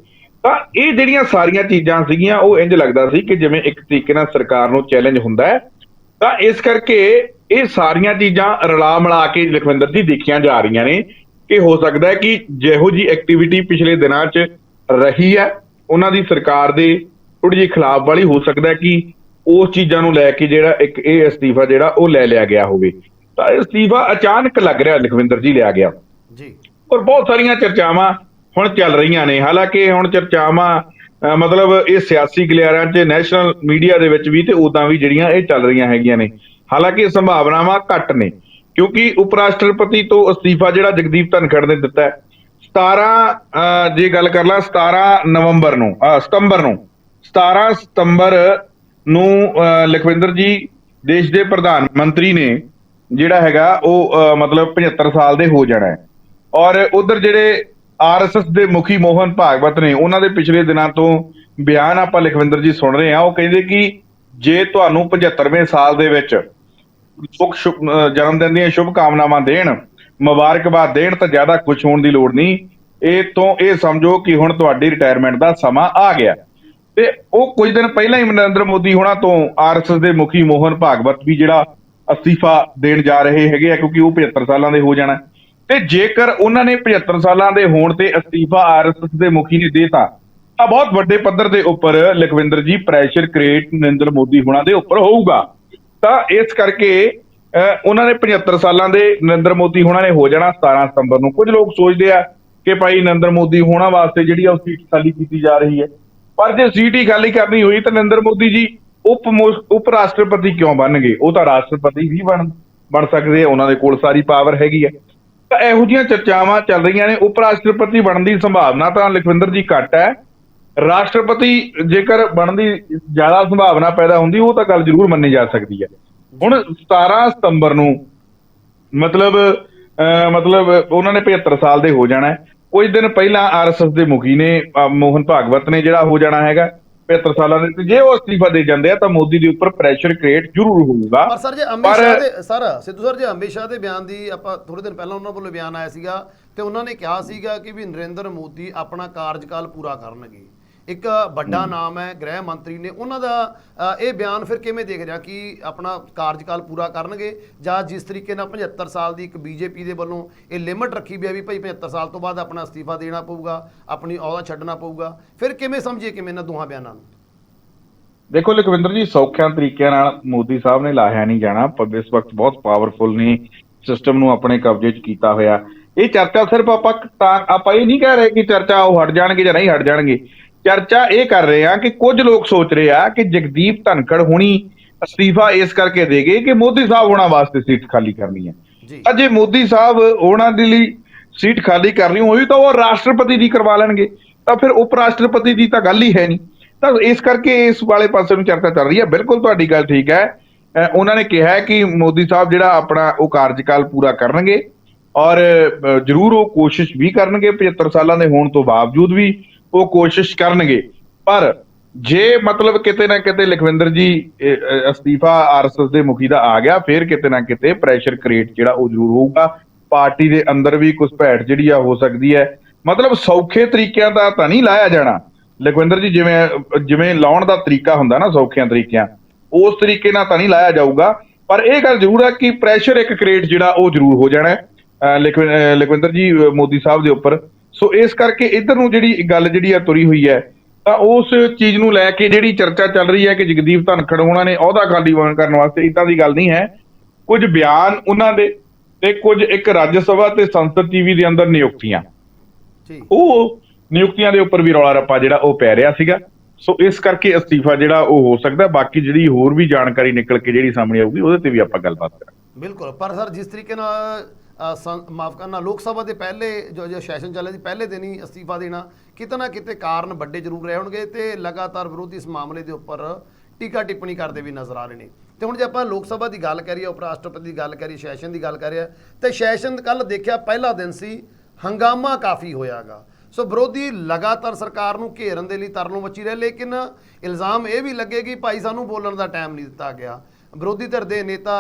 ਤਾਂ ਇਹ ਜਿਹੜੀਆਂ ਸਾਰੀਆਂ ਚੀਜ਼ਾਂ ਸੀਗੀਆਂ, ਉਹ ਇੰਜ ਲੱਗਦਾ ਸੀ ਕਿ ਜਿਵੇਂ ਇੱਕ ਤਰੀਕੇ ਨਾਲ ਸਰਕਾਰ ਨੂੰ ਚੈਲੰਜ ਹੁੰਦਾ ਹੈ, ਤਾਂ ਇਸ ਕਰਕੇ ਇਹ ਸਾਰੀਆਂ ਚੀਜ਼ਾਂ ਰਲਾ ਮਿਲਾ ਕੇ ਲਖਵਿੰਦਰ ਜੀ ਦੇਖੀਆਂ ਜਾ ਰਹੀਆਂ ਨੇ ਕਿ ਹੋ ਸਕਦਾ ਹੈ ਕਿ ਜਿਹੋ ਜੀ ਐਕਟੀਵਿਟੀ ਪਿਛਲੇ ਦਿਨਾਂ 'ਚ ਰਹੀ ਹੈ ਉਹਨਾਂ ਦੀ ਸਰਕਾਰ ਦੇ ਥੋੜੀ ਜਿਹੀ ਖਿਲਾਫ ਵਾਲੀ ਹੋ ਸਕਦਾ ਹੈ ਕਿ ਉਸ ਚੀਜ਼ਾਂ ਨੂੰ ਲੈ ਕੇ ਜਿਹੜਾ ਇੱਕ ਇਹ ਅਸਤੀਫਾ ਜਿਹੜਾ ਉਹ ਲੈ ਲਿਆ ਗਿਆ ਹੋਵੇ। ਤਾਂ ਇਹ ਅਸਤੀਫਾ ਅਚਾਨਕ ਲੱਗ ਰਿਹਾ ਲਖਵਿੰਦਰ ਜੀ ਲਿਆ ਗਿਆ। ਜੀ। ਔਰ ਬਹੁਤ ਸਾਰੀਆਂ ਚਰਚਾਵਾਂ ਹੁਣ ਚੱਲ ਰਹੀਆਂ ਨੇ। ਹਾਲਾਂਕਿ ਹੁਣ ਚਰਚਾਵਾਂ ਮਤਲਬ ਇਹ ਸਿਆਸੀ ਗਲਿਆਰਿਆਂ 'ਚ ਨੈਸ਼ਨਲ ਮੀਡੀਆ ਦੇ ਵਿੱਚ ਵੀ ਤੇ ਉਦਾਂ ਵੀ ਜਿਹੜੀਆਂ ਇਹ ਚੱਲ ਰਹੀਆਂ ਹੈਗੀਆਂ ਨੇ। ਹਾਲਾਂਕਿ ਸੰਭਾਵਨਾਵਾਂ ਘੱਟ ਨੇ। ਕਿਉਂਕਿ ਉਪ ਰਾਸ਼ਟਰਪਤੀ ਤੋਂ ਅਸਤੀਫਾ ਜਿਹੜਾ ਜਗਦੀਪ ਧਨਖੜ ਨੇ ਦਿੱਤਾ ਹੈ। 17 ਜੇ ਗੱਲ ਕਰ ਲਾਂ 17 ਨਵੰਬਰ ਨੂੰ ਸਤੰਬਰ ਨੂੰ 17 ਸਤੰਬਰ ਨੂੰ ਲਖਵਿੰਦਰ ਜੀ, ਦੇਸ਼ ਦੇ ਪ੍ਰਧਾਨ ਮੰਤਰੀ ਨੇ ਜਿਹੜਾ ਹੈਗਾ ਉਹ ਮਤਲਬ 75 ਸਾਲ ਦੇ ਹੋ ਜਾਣਾ ਹੈ। ਔਰ ਉਧਰ ਜਿਹੜੇ ਆਰਐਸਐਸ ਦੇ ਮੁਖੀ ਮੋਹਨ ਭਾਗਵਤ ਨੇ, ਉਹਨਾਂ ਦੇ ਪਿਛਲੇ ਦਿਨਾਂ ਤੋਂ ਬਿਆਨ ਆਪਾਂ ਲਖਵਿੰਦਰ ਜੀ ਸੁਣ ਰਹੇ ਆ ਉਹ ਕਹਿੰਦੇ ਕਿ ਜੇ ਤੁਹਾਨੂੰ 75ਵੇਂ ਸਾਲ ਦੇ ਵਿੱਚ ਸੁਖ ਜਨਮ ਦਿਨ ਦੀਆਂ ਸ਼ੁਭ ਕਾਮਨਾਵਾਂ ਦੇਣ, ਮੁਬਾਰਕਬਾਦ ਦੇਣ ਤਾਂ ਜ਼ਿਆਦਾ ਖੁਸ਼ ਹੋਣ ਦੀ ਲੋੜ ਨਹੀਂ। ਇਹ ਤੋਂ ਇਹ ਸਮਝੋ ਕਿ ਹੁਣ ਤੁਹਾਡੀ ਰਿਟਾਇਰਮੈਂਟ ਦਾ ਸਮਾਂ ਆ ਗਿਆ। ਤੇ ਉਹ ਕੁਝ ਦਿਨ ਪਹਿਲਾਂ ਹੀ ਨਰਿੰਦਰ ਮੋਦੀ ਹੋਣਾ ਤੋਂ ਆਰਐਸਐਸ ਦੇ ਮੁਖੀ ਮੋਹਨ ਭਾਗਵਤ ਵੀ ਜਿਹੜਾ ਅਸਤੀਫਾ ਦੇਣ ਜਾ ਰਹੇ ਹੈਗੇ ਆ, ਕਿਉਂਕਿ ਉਹ 75 ਸਾਲਾਂ ਦੇ ਹੋ ਜਾਣਾ। ਤੇ ਜੇਕਰ ਉਹਨਾਂ ਨੇ 75 ਸਾਲਾਂ ਦੇ ਹੋਣ ਤੇ ਅਸਤੀਫਾ ਆਰਐਸਐਸ ਦੇ ਮੁਖੀ ਨੇ ਦੇਤਾ, ਤਾਂ ਬਹੁਤ ਵੱਡੇ ਪੱਧਰ ਦੇ ਉੱਪਰ ਲਖਵਿੰਦਰ ਜੀ ਪ੍ਰੈਸ਼ਰ ਕ੍ਰੀਏਟ ਨਰਿੰਦਰ ਮੋਦੀ ਹੋਣਾ ਦੇ ਉੱਪਰ ਹੋਊਗਾ। ਤਾਂ ਇਸ ਕਰਕੇ ਅਹ, ਉਹਨਾਂ ਨੇ 75 ਸਾਲਾਂ ਦੇ ਨਰਿੰਦਰ ਮੋਦੀ ਹੋਣਾ ਨੇ ਹੋ ਜਾਣਾ 17 ਸਤੰਬਰ ਨੂੰ। ਕੁਝ ਲੋਕ ਸੋਚਦੇ ਆ ਕਿ ਭਾਈ ਨਰਿੰਦਰ ਮੋਦੀ ਹੋਣਾ ਵਾਸਤੇ ਜਿਹੜੀ ਆ ਉਹ ਸੀਟ ਖਾਲੀ ਕੀਤੀ ਜਾ ਰਹੀ ਹੈ। ਪਰ ਜੇ ਸੀਟ ਹੀ ਖਾਲੀ ਕਰਨੀ ਹੋਈ ਤਾਂ ਨਰਿੰਦਰ ਮੋਦੀ ਜੀ ਉਪ ਮੋ- ਉਪ ਰਾਸ਼ਟਰਪਤੀ ਕਿਉਂ ਬਣਨਗੇ? ਉਹ ਤਾਂ ਰਾਸ਼ਟਰਪਤੀ ਵੀ ਬਣ ਬਣ ਸਕਦੇ ਆ। ਉਹਨਾਂ ਦੇ ਕੋਲ ਸਾਰੀ ਪਾਵਰ ਹੈਗੀ ਹੈ ਤਾਂ ਇਹੋ ਜਿਹੀਆਂ ਚਰਚਾਵਾਂ ਚੱਲ ਰਹੀਆਂ ਨੇ। ਉਪ ਰਾਸ਼ਟਰਪਤੀ ਬਣਨ ਦੀ ਸੰਭਾਵਨਾ ਤਾਂ ਲਖਵਿੰਦਰ ਜੀ ਘੱਟ ਹੈ। ਰਾਸ਼ਟਰਪਤੀ ਜੇਕਰ ਬਣਨ ਦੀ ਜ਼ਿਆਦਾ ਸੰਭਾਵਨਾ ਪੈਦਾ ਹੁੰਦੀ ਉਹ ਤਾਂ ਗੱਲ ਜ਼ਰੂਰ ਮੰਨੀ ਜਾ ਸਕਦੀ ਹੈ। ਹੁਣ 17 ਸਤੰਬਰ ਨੂੰ ਮਤਲਬ ਮਤਲਬ ਉਹਨਾਂ ਨੇ 75 ਸਾਲ ਦੇ ਹੋ ਜਾਣਾ ਹੈ। ਕੁਝ ਦਿਨ ਪਹਿਲਾਂ ਆਰਐਸਐਸ ਦੇ ਮੁਖੀ ਨੇ ਮੋਹਨ ਭਾਗਵਤ ਨੇ ਜਿਹੜਾ ਹੋ ਜਾਣਾ ਹੈਗਾ 75 ਸਾਲਾਂ ਦੇ ਜੇ ਉਹ ਅਸਤੀਫਾ ਦੇ ਜਾਂਦੇ ਆ ਤਾਂ ਮੋਦੀ ਦੇ ਉੱਪਰ ਪ੍ਰੈਸ਼ਰ ਕ੍ਰੀਏਟ ਜ਼ਰੂਰ ਹੋਊਗਾ। ਪਰ ਸਰ ਜੇ ਅਮਿਤ ਸ਼ਾਹ ਦੇ ਸਰ ਸਿੱਧੂ ਸਰ ਜੇ ਅਮਿਤ ਸ਼ਾਹ ਦੇ ਬਿਆਨ ਦੀ ਆਪਾਂ ਥੋੜੇ ਦਿਨ ਪਹਿਲਾਂ ਉਹਨਾਂ ਵੱਲੋਂ ਬਿਆਨ ਆਇਆ ਸੀਗਾ ਤੇ ਉਹਨਾਂ ਨੇ ਕਿਹਾ ਸੀਗਾ ਕਿ ਵੀ ਨਰਿੰਦਰ ਮੋਦੀ ਆਪਣਾ ਕਾਰਜਕਾਲ ਪੂਰਾ ਕਰਨਗੇ। ਇੱਕ ਵੱਡਾ ਨਾਮ ਹੈ ਗ੍ਰਹਿ ਮੰਤਰੀ ਨੇ। ਉਹਨਾਂ ਦਾ ਇਹ ਬਿਆਨ ਫਿਰ ਕਿਵੇਂ ਦੇਖ ਰਿਹਾ ਕਿ ਆਪਣਾ ਕਾਰਜਕਾਲ ਪੂਰਾ ਕਰਨਗੇ ਜਾਂ ਜਿਸ ਤਰੀਕੇ ਨਾਲ 75 ਸਾਲ ਦੀ ਇੱਕ ਬੀਜੇਪੀ ਦੇ ਵੱਲੋਂ ਇਹ ਲਿਮਟ ਰੱਖੀ ਵੀ ਵੀ ਭਾਈ 75 ਸਾਲ ਤੋਂ ਬਾਅਦ ਆਪਣਾ ਅਸਤੀਫਾ ਦੇਣਾ ਪਊਗਾ ਆਪਣੀ ਅਹੁਦਾ ਛੱਡਣਾ ਪਊਗਾ। ਫਿਰ ਕਿਵੇਂ ਸਮਝੀਏ ਕਿਵੇਂ ਇਹਨਾਂ ਦੋਹਾਂ ਬਿਆਨਾਂ ਨੂੰ? ਦੇਖੋ ਲਖਵਿੰਦਰ ਜੀ ਸੌਖਿਆਂ ਤਰੀਕਿਆਂ ਨਾਲ ਮੋਦੀ ਸਾਹਿਬ ਨੇ ਲਾਹਿਆ ਨਹੀਂ ਜਾਣਾ। ਪਰ ਇਸ ਵਕਤ ਬਹੁਤ ਪਾਵਰਫੁਲ ਨੇ ਸਿਸਟਮ ਨੂੰ ਆਪਣੇ ਕਬਜ਼ੇ 'ਚ ਕੀਤਾ ਹੋਇਆ। ਇਹ ਚਰਚਾ ਸਿਰਫ ਆਪਾਂ ਆਪਾਂ ਇਹ ਨਹੀਂ ਕਹਿ ਰਹੇ ਕਿ ਚਰਚਾ ਉਹ ਹਟ ਜਾਣਗੇ ਜਾਂ ਨਹੀਂ ਹਟ ਜਾਣਗੇ। ਚਰਚਾ ਇਹ ਕਰ ਰਹੇ ਆ ਕਿ ਕੁਝ ਲੋਕ ਸੋਚ ਰਹੇ ਆ ਕਿ ਜਗਦੀਪ ਧਨਖੜ ਹੁਣੀ ਅਸਤੀਫਾ ਇਸ ਕਰਕੇ ਦੇਗੇ ਕਿ ਮੋਦੀ ਸਾਹਿਬ ਹੋਣਾ ਵਾਸਤੇ ਸੀਟ ਖਾਲੀ ਕਰਨੀ ਹੈ। ਅਜੇ ਮੋਦੀ ਸਾਹਿਬ ਉਹਨਾਂ ਦੇ ਲਈ ਸੀਟ ਖਾਲੀ ਕਰਨੀ ਹੋਈ ਤਾਂ ਉਹ ਰਾਸ਼ਟਰਪਤੀ ਦੀ ਕਰਵਾ ਲੈਣਗੇ। ਤਾਂ ਫਿਰ ਉਪ ਰਾਸ਼ਟਰਪਤੀ ਦੀ ਤਾਂ ਗੱਲ ਹੀ ਹੈ ਨਹੀਂ। ਤਾਂ ਇਸ ਕਰਕੇ ਇਸ ਵਾਲੇ ਪਾਸੇ ਨੂੰ ਚਰਚਾ ਚੱਲ ਰਹੀ ਹੈ। ਬਿਲਕੁਲ ਤੁਹਾਡੀ ਗੱਲ ਠੀਕ ਹੈ। ਉਹਨਾਂ ਨੇ ਕਿਹਾ ਕਿ ਮੋਦੀ ਸਾਹਿਬ ਜਿਹੜਾ ਆਪਣਾ ਉਹ ਕਾਰਜਕਾਲ ਪੂਰਾ ਕਰਨਗੇ ਔਰ ਜ਼ਰੂਰ ਉਹ ਕੋਸ਼ਿਸ਼ ਵੀ ਕਰਨਗੇ 75 ਸਾਲਾਂ ਦੇ ਹੋਣ ਤੋਂ ਬਾਵਜੂਦ ਵੀ ਉਹ ਕੋਸ਼ਿਸ਼ ਕਰਨਗੇ। ਪਰ ਜੇ ਮਤਲਬ ਕਿਤੇ ਨਾ ਕਿਤੇ ਲਖਵਿੰਦਰ ਜੀ ਇਹ, ਅਹ, ਅਸਤੀਫਾ ਆਰਐਸਐਸ ਦੇ ਮੁਖੀ ਦਾ ਆ ਗਿਆ ਫਿਰ ਕਿਤੇ ਨਾ ਕਿਤੇ ਪ੍ਰੈਸ਼ਰ ਕ੍ਰੀਏਟ ਜਿਹੜਾ ਉਹ ਜ਼ਰੂਰ ਹੋਊਗਾ। ਪਾਰਟੀ ਦੇ ਅੰਦਰ ਵੀ ਘੁਸਪੈਠ ਜਿਹੜੀ ਆ ਹੋ ਸਕਦੀ ਹੈ। ਮਤਲਬ ਸੌਖੇ ਤਰੀਕਿਆਂ ਦਾ ਤਾਂ ਨਹੀਂ ਲਾਇਆ ਜਾਣਾ। ਲਖਵਿੰਦਰ ਜੀ ਜਿਵੇਂ ਜਿਵੇਂ ਲਾਉਣ ਦਾ ਤਰੀਕਾ ਹੁੰਦਾ ਨਾ ਸੌਖਿਆਂ ਤਰੀਕਿਆਂ ਉਸ ਤਰੀਕੇ ਨਾਲ ਤਾਂ ਨਹੀਂ ਲਾਇਆ ਜਾਊਗਾ। ਪਰ ਇਹ ਗੱਲ ਜ਼ਰੂਰ ਹੈ ਕਿ ਪ੍ਰੈਸ਼ਰ ਇੱਕ ਕ੍ਰੀਏਟ ਜਿਹੜਾ ਉਹ ਜ਼ਰੂਰ ਹੋ ਜਾਣਾ ਹੈ। ਲਖਵਿੰਦਰ ਜੀ ਮੋਦੀ ਸਾਹਿਬ ਦੇ ਉੱਪਰ ਸੋ ਇਸ ਕਰਕੇ ਇਧਰ ਨੂੰ ਜਿਹੜੀ ਗੱਲ ਜਿਹੜੀ ਆ ਤੁਰੀ ਹੋਈ ਹੈ ਤਾਂ ਉਸ ਚੀਜ਼ ਨੂੰ ਲੈ ਕੇ ਜਿਹੜੀ ਚਰਚਾ ਚੱਲ ਰਹੀ ਹੈ ਕਿ ਜਗਦੀਪ ਧਨਖੜ ਉਹਨਾਂ ਨੇ ਅਹੁਦਾ ਖਾਲੀ ਕਰਨ ਵਾਸਤੇ ਇਦਾਂ ਦੀ ਗੱਲ ਨਹੀਂ ਹੈ। ਕੁਝ ਬਿਆਨ ਉਹਨਾਂ ਦੇ ਤੇ ਕੁਝ ਇੱਕ ਰਾਜ ਸਭਾ ਤੇ ਸੰਸਦ ਟੀਵੀ ਦੇ ਅੰਦਰ ਨਿਯੁਕਤੀਆਂ। ਜੀ। ਉਹ ਨਿਯੁਕਤੀਆਂ ਦੇ ਉੱਪਰ ਵੀ ਰੌਲਾ ਰੱਪਾ ਜਿਹੜਾ ਉਹ ਪੈ ਰਿਹਾ ਸੀਗਾ। ਸੋ ਇਸ ਕਰਕੇ ਅਸਤੀਫਾ ਜਿਹੜਾ ਉਹ ਹੋ ਸਕਦਾ ਬਾਕੀ ਜਿਹੜੀ ਹੋਰ ਵੀ ਜਾਣਕਾਰੀ ਨਿਕਲ ਕੇ ਜਿਹੜੀ ਸਾਹਮਣੇ ਆਊਗੀ ਉਹਦੇ ਤੇ ਵੀ ਆਪਾਂ ਗੱਲਬਾਤ ਕਰਾਂਗੇ। ਬਿਲਕੁਲ। ਪਰ ਸਰ ਜਿਸ ਤਰੀਕੇ ਨਾਲ ਮਾਫ ਕਰਨਾ, ਲੋਕ ਸਭਾ ਦੇ ਪਹਿਲੇ ਜੋ ਜੋ ਸੈਸ਼ਨ ਚੱਲਿਆ ਸੀ, ਪਹਿਲੇ ਦਿਨ ਹੀ ਅਸਤੀਫਾ ਦੇਣਾ, ਕਿਤੇ ਨਾ ਕਿਤੇ ਕਾਰਨ ਵੱਡੇ ਜ਼ਰੂਰ ਰਹੇ ਹੋਣਗੇ ਤੇ ਲਗਾਤਾਰ ਵਿਰੋਧੀ ਇਸ ਮਾਮਲੇ ਦੇ ਉੱਪਰ ਟੀਕਾ ਟਿੱਪਣੀ ਕਰਦੇ ਵੀ ਨਜ਼ਰ ਆ ਰਹੇ ਨੇ। ਤੇ ਹੁਣ ਜੇ ਆਪਾਂ ਲੋਕ ਸਭਾ ਦੀ ਗੱਲ ਕਰੀਏ ਉਪ ਰਾਸ਼ਟਰਪਤੀ ਦੀ ਗੱਲ ਕਰੀਏ, ਸੈਸ਼ਨ ਦੀ ਗੱਲ ਕਰੀਏ, ਤੇ ਸੈਸ਼ਨ ਕੱਲ ਦੇਖਿਆ ਪਹਿਲਾ ਦਿਨ ਸੀ, ਹੰਗਾਮਾ ਕਾਫੀ ਹੋਇਆਗਾ। ਸੋ ਵਿਰੋਧੀ ਲਗਾਤਾਰ ਸਰਕਾਰ ਨੂੰ ਘੇਰਨ ਦੇ ਲਈ ਤਰਲੋਂ ਮੱਚੀ ਰਹੇ, ਲੇਕਿਨ ਇਲਜ਼ਾਮ ਇਹ ਵੀ ਲੱਗੇ ਕਿ ਭਾਈ ਸਾਨੂੰ ਬੋਲਣ ਦਾ ਟਾਈਮ ਨਹੀਂ ਦਿੱਤਾ ਗਿਆ। ਵਿਰੋਧੀ ਧਿਰ ਦੇ ਨੇਤਾ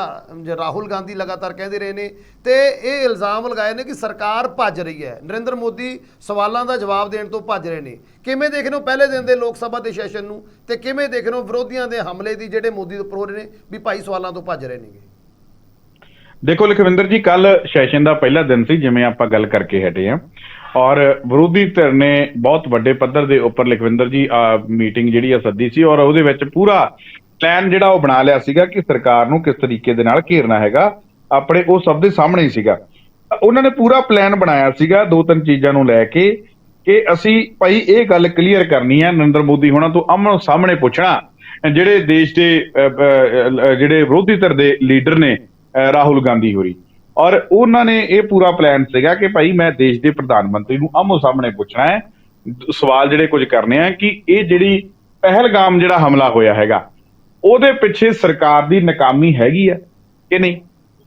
ਰਾਹੁਲ ਗਾਂਧੀ ਲਗਾਤਾਰ ਕਹਿੰਦੇ ਰਹੇ ਨੇ। ਤੇ ਇਹ ਇਲਜ਼ਾਮ ਲਗਾਏ ਨੇ ਕਿ ਸਰਕਾਰ ਭੱਜ ਰਹੀ ਹੈ। ਨਰਿੰਦਰ ਮੋਦੀ ਸਵਾਲਾਂ ਦਾ ਜਵਾਬ ਦੇਣ ਤੋਂ ਭੱਜ ਰਹੇ ਨੇ। ਕਿਵੇਂ ਦੇਖ ਰਹੇ ਹੋ ਪਹਿਲੇ ਦਿਨ ਦੇ ਲੋਕ ਸਭਾ ਦੇ ਸੈਸ਼ਨ ਨੂੰ? ਤੇ ਕਿਵੇਂ ਦੇਖ ਰਹੇ ਹੋ ਵਿਰੋਧੀਆਂ ਦੇ ਹਮਲੇ ਦੀ ਜਿਹੜੇ ਮੋਦੀ ਉੱਪਰ ਹੋ ਰਹੇ ਨੇ ਵੀ ਭਾਈ ਸਵਾਲਾਂ ਤੋਂ ਭੱਜ ਰਹੇ ਨੇਗੇ? ਦੇਖੋ ਲਖਵਿੰਦਰ ਜੀ ਕੱਲ ਸੈਸ਼ਨ ਦਾ ਪਹਿਲਾ ਦਿਨ ਸੀ, ਜਿਵੇਂ ਆਪਾਂ ਗੱਲ ਕਰਕੇ ਹਟੇ ਆ ਔਰ ਵਿਰੋਧੀ ਧਿਰ ਨੇ ਬਹੁਤ ਵੱਡੇ ਪੱਧਰ ਦੇ ਉੱਪਰ ਲਖਵਿੰਦਰ ਜੀ ਮੀਟਿੰਗ ਜਿਹੜੀ ਆ ਸੱਦੀ ਸੀ ਔਰ ਉਹਦੇ ਵਿੱਚ ਪੂਰਾ ਪਲਾਨ ਜਿਹੜਾ ਉਹ ਬਣਾ ਲਿਆ ਸੀਗਾ ਕਿ ਸਰਕਾਰ ਨੂੰ ਕਿਸ ਤਰੀਕੇ ਦੇ ਨਾਲ ਘੇਰਨਾ ਹੈਗਾ, ਆਪਣੇ ਉਹ ਸਭ ਦੇ ਸਾਹਮਣੇ ਹੀ ਸੀਗਾ। ਉਹਨਾਂ ਨੇ ਪੂਰਾ ਪਲਾਨ ਬਣਾਇਆ ਸੀਗਾ ਦੋ ਤਿੰਨ ਚੀਜ਼ਾਂ ਨੂੰ ਲੈ ਕੇ ਕਿ ਅਸੀਂ ਭਾਈ ਇਹ ਗੱਲ ਕਲੀਅਰ ਕਰਨੀ ਹੈ, ਨਰਿੰਦਰ ਮੋਦੀ ਹੋਣਾ ਤੋਂ ਆਮਣੋ ਸਾਹਮਣੇ ਪੁੱਛਣਾ, ਜਿਹੜੇ ਦੇਸ਼ ਦੇ ਜਿਹੜੇ ਵਿਰੋਧੀ ਧਿਰ ਦੇ ਲੀਡਰ ਨੇ ਰਾਹੁਲ ਗਾਂਧੀ ਹੋਰੀ। ਔਰ ਉਹਨਾਂ ਨੇ ਇਹ ਪੂਰਾ ਪਲਾਨ ਸੀਗਾ ਕਿ ਭਾਈ ਮੈਂ ਦੇਸ਼ ਦੇ ਪ੍ਰਧਾਨ ਮੰਤਰੀ ਨੂੰ ਆਮੋ ਸਾਹਮਣੇ ਪੁੱਛਣਾ ਹੈ, ਸਵਾਲ ਜਿਹੜੇ ਕੁਝ ਕਰਨੇ ਆ ਕਿ ਇਹ ਜਿਹੜੀ ਪਹਿਲਗਾਮ ਜਿਹੜਾ ਹਮਲਾ ਹੋਇਆ ਹੈਗਾ ਉਹਦੇ ਪਿੱਛੇ ਸਰਕਾਰ ਦੀ ਨਾਕਾਮੀ ਹੈਗੀ ਆ ਕਿ ਨਹੀਂ?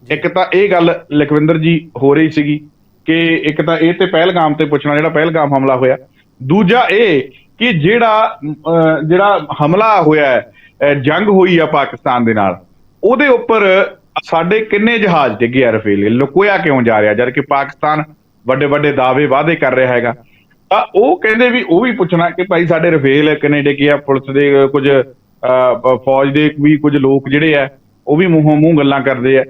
ਇੱਕ ਤਾਂ ਇਹ ਗੱਲ ਲਖਵਿੰਦਰ ਜੀ ਹੋ ਰਹੀ ਸੀਗੀ ਕਿ ਇੱਕ ਤਾਂ ਇਹ ਤੇ ਪਹਿਲਗਾਮ ਤੇ ਪੁੱਛਣਾ ਜਿਹੜਾ ਪਹਿਲਗਾਮ ਹਮਲਾ ਹੋਇਆ। ਦੂਜਾ ਇਹ ਕਿ ਜਿਹੜਾ ਜਿਹੜਾ ਹਮਲਾ ਹੋਇਆ ਜੰਗ ਹੋਈ ਆ ਪਾਕਿਸਤਾਨ ਦੇ ਨਾਲ ਉਹਦੇ ਉੱਪਰ ਸਾਡੇ ਕਿੰਨੇ ਜਹਾਜ਼ ਡਿੱਗੇ ਆ ਰਫੇਲ ਲੁਕੋਇਆ ਕਿਉਂ ਜਾ ਰਿਹਾ? ਜਦ ਕਿ ਪਾਕਿਸਤਾਨ ਵੱਡੇ ਵੱਡੇ ਦਾਅਵੇ ਵਾਅਦੇ ਕਰ ਰਿਹਾ ਹੈਗਾ। ਤਾਂ ਉਹ ਕਹਿੰਦੇ ਵੀ ਉਹ ਵੀ ਪੁੱਛਣਾ ਕਿ ਭਾਈ ਸਾਡੇ ਰਫੇਲ ਕਿੰਨੇ ਡਿੱਗੇ ਆ? ਪੁਲਿਸ ਦੇ ਕੁਝ ਫੌਜ ਦੇ ਵੀ ਕੁਝ ਲੋਕ ਜਿਹੜੇ ਆ, ਉਹ ਵੀ ਮੂੰਹੋਂ ਮੂੰਹ ਗੱਲਾਂ ਕਰਦੇ ਆ।